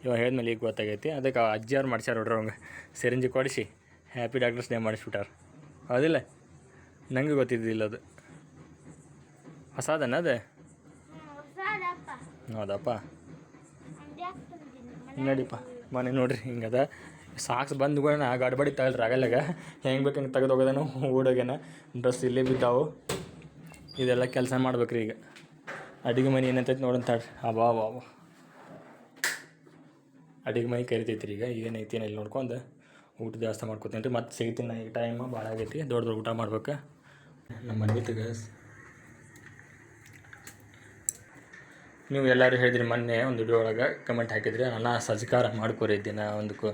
ಇವಾಗ ಹೇಳಿದ್ಮೇಲೆ ಈಗ ಗೊತ್ತಾಗೈತಿ. ಅದಕ್ಕೆ ಆ ಅಜ್ಜಿಯವ್ರು ಮಾಡ್ಸ್ಯಾರ ನೋಡ್ರಿ ಅವಂಗೆ. ಸಿರಿಂಜಿ ಕೊಡಿಸಿ. ಹ್ಯಾಪಿ ಡಾಕ್ಟರ್ಸ್ ಡೇ ಮಾಡಿಸ್ಬಿಟ್ಟಾರ. ಹೌದಿಲ್ಲ? ನನಗೆ ಗೊತ್ತಿದ್ದಿಲ್ಲ ಅದು. ಹೊಸದನ್ನ ಅದೇ. ಹೌದಪ್ಪ. ನಡೀಪ ಮನೆ ನೋಡ್ರಿ ಹಿಂಗದ. ಸಾಕ್ಸ್ ಬಂದು ಕೂಡ ಗಡ್ಬಡಿ ತಗಲ್ರಿ ಆಗಲ್ಲಾಗ. ಹೆಂಗೆ ಬೇಕು ಹಿಂಗೆ ತೆಗೆದು ಓಡೋಗೇನ ಡ್ರೆಸ್ ಇಲ್ಲೇ ಬಿದ್ದಾವು. ಇದೆಲ್ಲ ಕೆಲಸ ಮಾಡ್ಬೇಕ್ರಿ ಈಗ. ಅಡುಗೆ ಮನೆ ಏನಂತೈತಿ ನೋಡಂತಾಳ್ರಿ ಅಬಾ ಬಾ ಅಡುಗೆ ಮನೆ ಕರಿತೈತಿ ಈಗ. ಏನೈತಿ ಏನಿಲ್ಲ ನೋಡ್ಕೊಂಡು ಊಟ ವ್ಯವಸ್ಥೆ ಮಾಡ್ಕೊತೀನಿ ರೀ ಮತ್ತೆ ಸಿಗ್ತೀನಿ ನಾ ಈಗ ಟೈಮ್ ಭಾಳ ಆಗೈತಿ. ದೊಡ್ಡ ದೊಡ್ಡ ಊಟ ಮಾಡ್ಬೇಕು. ನಮ್ಮ ಮನೆ ಗ್ಯಾಸ್ ನೀವು ಎಲ್ಲರೂ ಹೇಳಿದ್ರಿ ಮೊನ್ನೆ ಒಂದು ವಿಡಿಯೋ ಒಳಗೆ ಕಮೆಂಟ್ ಹಾಕಿದ್ರಿ. ನಾನು ಸಜ್ಕಾರ ಮಾಡ್ಕೊರಿ ದಿನ ಒಂದಕ್ಕೂ.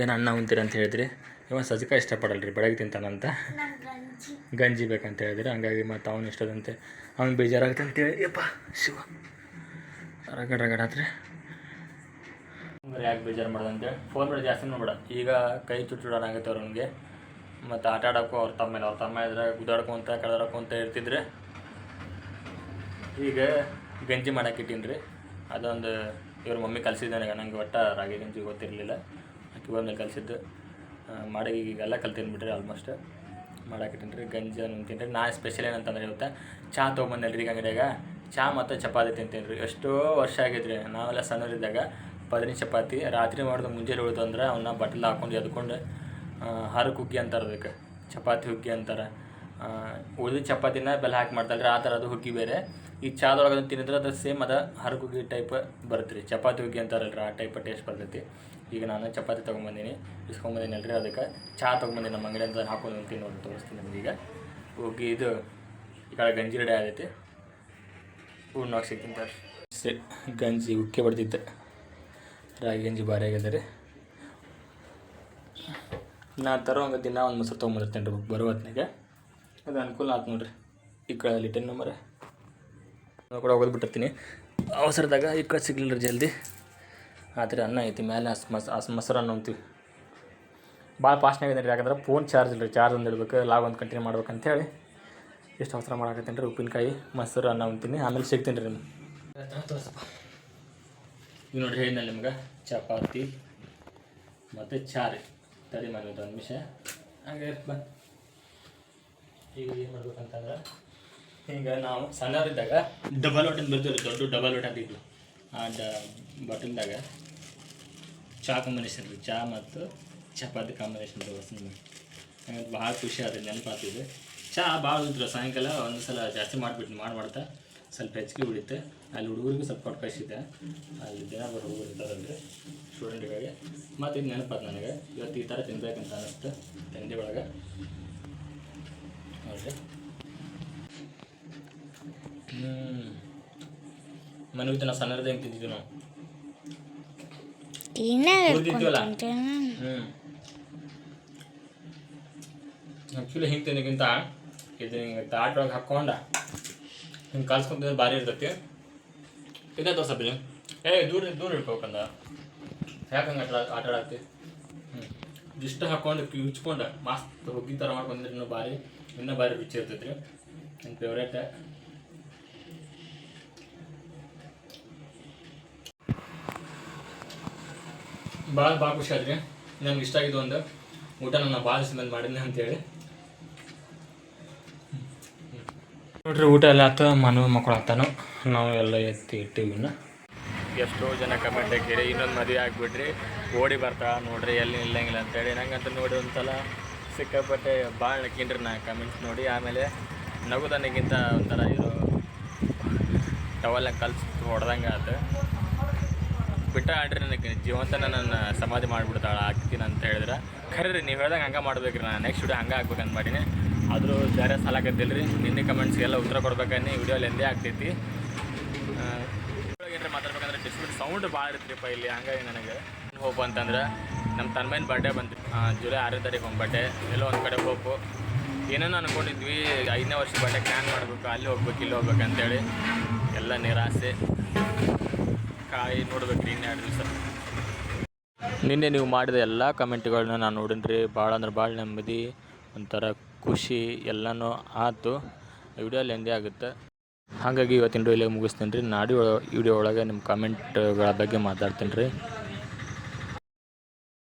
ಏನು ಅನ್ನ ಉಂತೀರಿ ಅಂತ ಹೇಳಿದ್ರಿ? ಇವ ಸಜ್ಕ ಇಷ್ಟಪಡಲ್ಲ ರೀ ಬೆಳಗ್ಗೆ ತಿಂತಾನಂತ? ಗಂಜಿ. ಬೇಕಂತ ಹೇಳಿದ್ರಿ ಹಂಗಾಗಿ ಮತ್ತು ಅವನು ಇಷ್ಟದಂತೆ. ಅವ್ನು ಬೇಜಾರಾಗುತ್ತೆ ಅಂತೇಳಿ ಯಪ್ಪ ಶಿವ. ರಗಡ ರಗಡ ಆತ್ರಿ. ಯಾಕೆ ಬೇಜಾರು ಮಾಡೋದಂತೇಳಿ ಫೋನ್ ಮಾಡಿ ಜಾಸ್ತಿ ನೋಡ್ಬೇಡ. ಈಗ ಕೈ ಚುಚ್ಚುಡಾನಾಗತ್ತೆ ಅವ್ರಿಗೆ ಮತ್ತು ಆಟ ಆಡೋಕ್ಕೂ ಅವ್ರ ತಮ್ಮ ಮೇಲೆ ಅವ್ರ ತಮ್ಮ ಇದ್ರೆ ಗುದ್ದಾಡ್ಕೊಂತ ಕಳೆದಾಡ್ಕೊಂತ ಇರ್ತಿದ್ರೆ. ಈಗ ಗಂಜಿ ಮಾಡಕ್ಕೆ ಇಟ್ಟೀನಿ ರೀ ಅದೊಂದು ಇವ್ರ ಮಮ್ಮಿ ಕಲಿಸಿದ್ದಾನೆ ನನಗೆ ನಂಗೆ ಒಟ್ಟು ರಾಗಿ ಗಂಜಿ ಗೊತ್ತಿರಲಿಲ್ಲ. ಬಂದು ಕಲಿಸಿದ್ದು ಮಾಡಿ ಈಗೆಲ್ಲ ಕಲ್ತೀನಿ ಬಿಡ್ರಿ ಆಲ್ಮೋಸ್ಟ್ ಮಾಡಕ್ಕೆ ಇಟ್ಟೀನಿ ರೀ, ಗಂಜಿ ತಿಂತೀನಿ ನಾ ಸ್ಪೆಷಲ್ ಏನಂತಂದ್ರೆ ಇವತ್ತು ಚಹಾ ತೊಗೊಂಬಂದಿಲ್ಲ ರೀ ಅಂಗಡಿಯಾಗ ಚಹಾ ಮತ್ತು ಚಪಾತಿ ತಿಂತೀನಿ ರೀ. ಎಷ್ಟೋ ವರ್ಷ ಆಗೈತೆ ರೀ. ನಾವೆಲ್ಲ ಸಣ್ಣರಿದ್ದಾಗ ಬದನಿ ಚಪಾತಿ, ರಾತ್ರಿ ಮಾಡಿದ ಮುಂಜಾನೆ ಉಳಿದು ಅಂದ್ರೆ ಅವನ್ನ ಬಟ್ಲ ಹಾಕೊಂಡು ಎದ್ಕೊಂಡು ಹರಕ್ಕೆ ಹುಗ್ಗಿ ಅಂತಾರೆ ಅದಕ್ಕೆ. ಚಪಾತಿ ಹುಗ್ಗಿ ಅಂತಾರೆ. ಉಳಿದ ಚಪಾತಿನ ಬೆಲ್ಲ ಹಾಕಿ ಮಾಡ್ತಾರಲ್ರಿ ಆ ಥರ ಅದು ಹುಗ್ಗಿ ಬೇರೆ. ಈ ಚಾದೊಳಗೆ ತಿಂದ್ರೆ ಅದು ಸೇಮ್ ಅದ ಹರಗುಗಿ ಟೈಪ್ ಬರುತ್ತೆ ರೀ ಚಪಾತಿ ಹುಗ್ಗಿ ಅಂತಾರಲ್ರಿ ಆ ಟೈಪ್ ಟೇಸ್ಟ್ ಬರ್ತೈತಿ. ಈಗ ನಾನು ಚಪಾತಿ ತೊಗೊಂಬಂದೀನಿ. ಇಸ್ಕೊಂಬಂದೀನಿ ಅಲ್ರಿ ಅದಕ್ಕೆ. ಚಹಾ ತೊಗೊಂಬಂದೀನಿ ನಮ್ಮ ಅಂಗಡಿಯಿಂದ ಹಾಕೊಂಡು ನೋಡಿ ತೋರಿಸ್ತೀನಿ ಈಗ. ಹುಗ್ಗಿ ಇದು ಈ ಕಡೆ ಗಂಜಿ ರೆಡಿ ಆಗೈತಿ ಉಣ್ಣೋಕೆ ಸಿಕ್ಕಿಂತ ಸರಿ ಗಂಜಿ ಉಕ್ಕೆ ಬಡ್ದಿತ್ತು ರಾಗಿ ಗಂಜಿ ಭಾರಿ ಆಗಿದೆ ರೀ. ನಾ ತರೋ ಹಂಗೆ ದಿನ ಒಂದು ಮೊಸರು ತೊಗೊಂಬರ್ತೇನೆ ರೀ ಬರೋ ಹೊತ್ನಾಗೆ ಅದು ಅನುಕೂಲ ಆಯ್ತು ನೋಡ್ರಿ. ಈ ಕಡೆ ಲಿಟನ್ ನಂಬರ್ ಕೂಡ ಹೋಗೋದು ಬಿಟ್ಟಿರ್ತೀನಿ ಅವಸರದಾಗ ಈ ಕಡೆ ಸಿಗ್ಲಿಲ್ಲ ರೀ ಜಲ್ದಿ. ಆದ್ರೆ ಅನ್ನ ಐತಿ ಮೇಲೆ ಹಸ್ ಮಸ್ ಹಸ್ ಅನ್ನ ಅಂತೀವಿ ಭಾಳ ಫಾಸ್ಟ್ನಾಗ ರೀ ಯಾಕಂದ್ರೆ ಫೋನ್ ಚಾರ್ಜ್ ಇಲ್ಲ ರೀ ಚಾರ್ಜ್ ಒಂದು ಇಡ್ಬೇಕು, ಲಾಗ್ ಒಂದು ಕಂಟಿನ್ಯೂ ಮಾಡ್ಬೇಕಂತೇಳಿ. ಎಷ್ಟು ಅವಸರ ಮಾಡಾಕತ್ತೀನಿ ರೀ ಉಪ್ಪಿನಕಾಯಿ, ಮೊಸರು, ಅನ್ನ ಉಣ್ತೀನಿ, ಆಮೇಲೆ ಸಿಗ್ತೀನಿ ರೀ ಈಗ ನೋಡ್ರಿ ಹೇಳಿದ್ನಲ್ಲ ನಿಮ್ಗೆ, ಚಪಾತಿ ಮತ್ತು ಚಾರಿ. ತರಿ ತಡಿ ಮಾಡಿ ಒಂದು ನಿಮಿಷ. ಹಾಗೆ ಬಂದು ಈಗ ಏನು ಮಾಡ್ಬೇಕಂತಂದ್ರೆ ಹಿಂಗೆ ನಾವು ಸಣ್ಣವರಿದ್ದಾಗ ಡಬಲ್ ಹೊಟ್ಟೆನ ಬರ್ತೀವಿ ದೊಡ್ಡ ಡಬಲ್ ಹೊಟ್ಟೆ ಅಂತಿದ್ವಿ ಆ ಡ ಬಾಟಲ್ದಾಗ ಚಾ ಕಾಂಬಿನೇಷನ್ ರೀ ಚಹಾ ಮತ್ತು ಚಪಾತಿ ಕಾಂಬಿನೇಷನ್ ನಿಮಗೆ ಹಂಗಂತ ಭಾಳ ಖುಷಿ ಆದ್ರೆ ನೆನಪಾಗ್ತಿದೆ ಚಾ ಭಾಳ ಇದ್ರು ಸಾಯಂಕಾಲ ಒಂದು ಸಲ ಜಾಸ್ತಿ ಮಾಡಿಬಿಟ್ಟು ಮಾಡಿ ಮಾಡ್ತಾ ಸ್ವಲ್ಪ ಹೆಚ್ಚಿಗೆ ಉಳಿತೆ. ಅಲ್ಲಿ ಹುಡುಗರಿಗೂ ಸ್ವಲ್ಪ ಕೊಟ್ಟು ಕಳಿಸಿದ್ದೆ. ಅಲ್ಲಿ ದಿನ ಬರೋ ಹುಡುಗರು ಇರ್ತಾರಲ್ರಿ ಸ್ಟೂಡೆಂಟ್ಗಳಿಗೆ ಮತ್ತು ಇದು ನೆನಪಾತು ನನಗೆ. ಇವತ್ತು ಈ ಥರ ತಿನ್ಬೇಕಂತ ಅನ್ನಿಸ್ತು ತಂದೆ ಒಳಗೆ. ನೋಡಿರಿ. ಹ್ಞೂ ಮನೆಗೆ ನಾವು ಸಣ್ಣದೇ ಹೆಂಗೆ ತಿಂತಿದ್ವಿ ನಾವು? ಉಳ್ದಿದ್ವಲ್ಲ ಹ್ಞೂ ಆ್ಯಕ್ಚುಲಿ ಹಿಂಗೆ ತಿನ್ನೋಕ್ಕಿಂತ ಇದು ಹಿಂಗೆ ತಾಟ್ ಒಳಗೆ ಹಾಕ್ಕೊಂಡ ಹಿಂಗೆ ಕಲ್ಸ್ಕೊಂತಿದ್ರೆ ಭಾರಿ ಇರ್ತೈತಿ. ಇದೇ ತೋರ್ಸಪ್ಪ ಇದು ಏ ದೂರ ದೂರ ಇಟ್ಕೋಕಂದ ಯಾಕೆ ಹಂಗೆ ಆಟ ಆಟ ಆಡಾಕ್ತಿ ಹ್ಞೂ ಇಷ್ಟು ಹಾಕ್ಕೊಂಡು ಕಿಚ್ಕೊಂಡು ಮಸ್ತ್ ಹುಗ್ಗಿ ಥರ ಮಾಡ್ಕೊಂಡ್ರೆ ಇನ್ನೂ ಭಾರಿ ಇನ್ನೂ ಭಾರಿ ರುಚಿ ಇರ್ತೈತಿ ರೀ ನನ್ನ ಫೇವ್ರೇಟ್ ಭಾಳ ಭಾಳ ಖುಷಿ ಆದ್ರಿ. ನಮ್ಗೆ ಇಷ್ಟ ಆಗಿದ್ದು ಒಂದು. ಊಟ ನಾನು ಭಾಳ ದಿವಸ ಮಾಡಿದ್ದೆ ಅಂತೇಳಿ. ನೋಡ್ರಿ ಊಟ ಎಲ್ಲ ಆತ. ಮನು ಮಕ್ಕಳು ಆತಾನು. ನಾವು ಎಲ್ಲ ಎತ್ತಿ ಇಟ್ಟಿವಿನ ಎಷ್ಟೋ ಜನ ಕಮೆಂಟ್ ಹಾಕಿರಿ. ಇನ್ನೊಂದು ಮದುವೆ ಆಗಿಬಿಡ್ರಿ ಓಡಿ ಬರ್ತಾ ನೋಡ್ರಿ ಎಲ್ಲಿ ನಿಲ್ಲಂಗಿಲ್ಲ ಅಂತೇಳಿ. ನಂಗಂತ ನೋಡಿ ಒಂದ್ಸಲ ಸಿಕ್ಕಾಪಟ್ಟೆ ಭಾಳ ನಕ್ಕಿನ್ರಿ ನಾ ಕಮೆಂಟ್ಸ್ ನೋಡಿ. ಆಮೇಲೆ ನಗುದನಿಗಿಂತ ಒಂಥರ ಇರೋ ಟವಲ್ನ ಕಲ್ಸಿ ಹೊಡೆದಂಗೆ ಆತು. ಬಿಟ್ಟ ಆಡ್ರಿ ನನಗೆ. ಜೀವಂತನ ನನ್ನ ಸಮಾಧಿ ಮಾಡಿಬಿಡ್ತಾಳೆ ಆಗ್ತೀನಿ ಅಂತ ಹೇಳಿದ್ರೆ ಖರೆ ರೀ ನೀವು ಹೇಳ್ದಂಗೆ ಹಂಗೆ ಮಾಡ್ಬೇಕ್ರಿ ನಾನು ನೆಕ್ಸ್ಟ್ ವಿಡಿಯೋ ಹಂಗೆ ಆಗ್ಬೇಕಂತ ಮಾಡೀನಿ. ಆದರೂ ಬೇರೆ ಸಾಲ ಆಗತ್ತಿಲ್ಲ ರೀ ನಿನ್ನೆ ಕಮೆಂಟ್ಸ್ಗೆಲ್ಲ ಉತ್ತರ ಕೊಡ್ಬೇಕನ್ನಿ ವಿಡಿಯೋ ಎಂದೇ ಆಗ್ತೈತಿ. ಏನಾರ ಮಾತಾಡ್ಬೇಕಂದ್ರೆ ಡಿಸ್ಪ್ಯೂಟ್ ಸೌಂಡ್ ಭಾಳ ಇರ್ತ್ರಿಪ್ಪ ಇಲ್ಲಿ, ಹಂಗಾಗಿ ನನಗೆ. ಹೋಪ್ ಅಂತಂದ್ರೆ ನಮ್ಮ ತನ್ಮೈನ ಬರ್ಡೇ ಬಂತು. ಜುಲೈ ಆರನೇ ತಾರೀಕು ಒಂದು ಬರ್ಡೇ ಎಲ್ಲೋ ಒಂದು ಕಡೆ ಹೋಪು ಏನೇನೋ ಅನ್ಕೊಂಡಿದ್ವಿ, ಐದನೇ ವರ್ಷ ಬರ್ಡೇ ಕ್ಯಾನ್ ಮಾಡಬೇಕು, ಅಲ್ಲಿ ಹೋಗ್ಬೇಕು, ಇಲ್ಲಿ ಹೋಗ್ಬೇಕು ಅಂತೇಳಿ. ಎಲ್ಲ ನಿರಾಸೆ. ಕಾಯಿ ನೋಡ್ಬೇಕು ರೀ ಎರಡು ದಿವಸ. ನಿನ್ನೆ ನೀವು ಮಾಡಿದ ಎಲ್ಲ ಕಮೆಂಟ್ಗಳನ್ನ ನಾನು ನೋಡಿನ್ರಿ. ಭಾಳ ಅಂದ್ರೆ ಭಾಳ ನೆಮ್ಮದಿ, ಒಂಥರ ಖುಷಿ ಎಲ್ಲನೂ ಆಯ್ತು ವಿಡಿಯೋ ಲೆಂದಿ ಆಗುತ್ತೆ. ಹಾಗಾಗಿ ಇವತ್ತಿನ ಇಲ್ಲೇ ಮುಗಿಸ್ತೀನಿ ರೀ ನಾಡಿ ವಿಡಿಯೋ ಒಳಗೆ ನಿಮ್ಮ ಕಮೆಂಟ್ಗಳ ಬಗ್ಗೆ ಮಾತಾಡ್ತೀನಿ ರೀ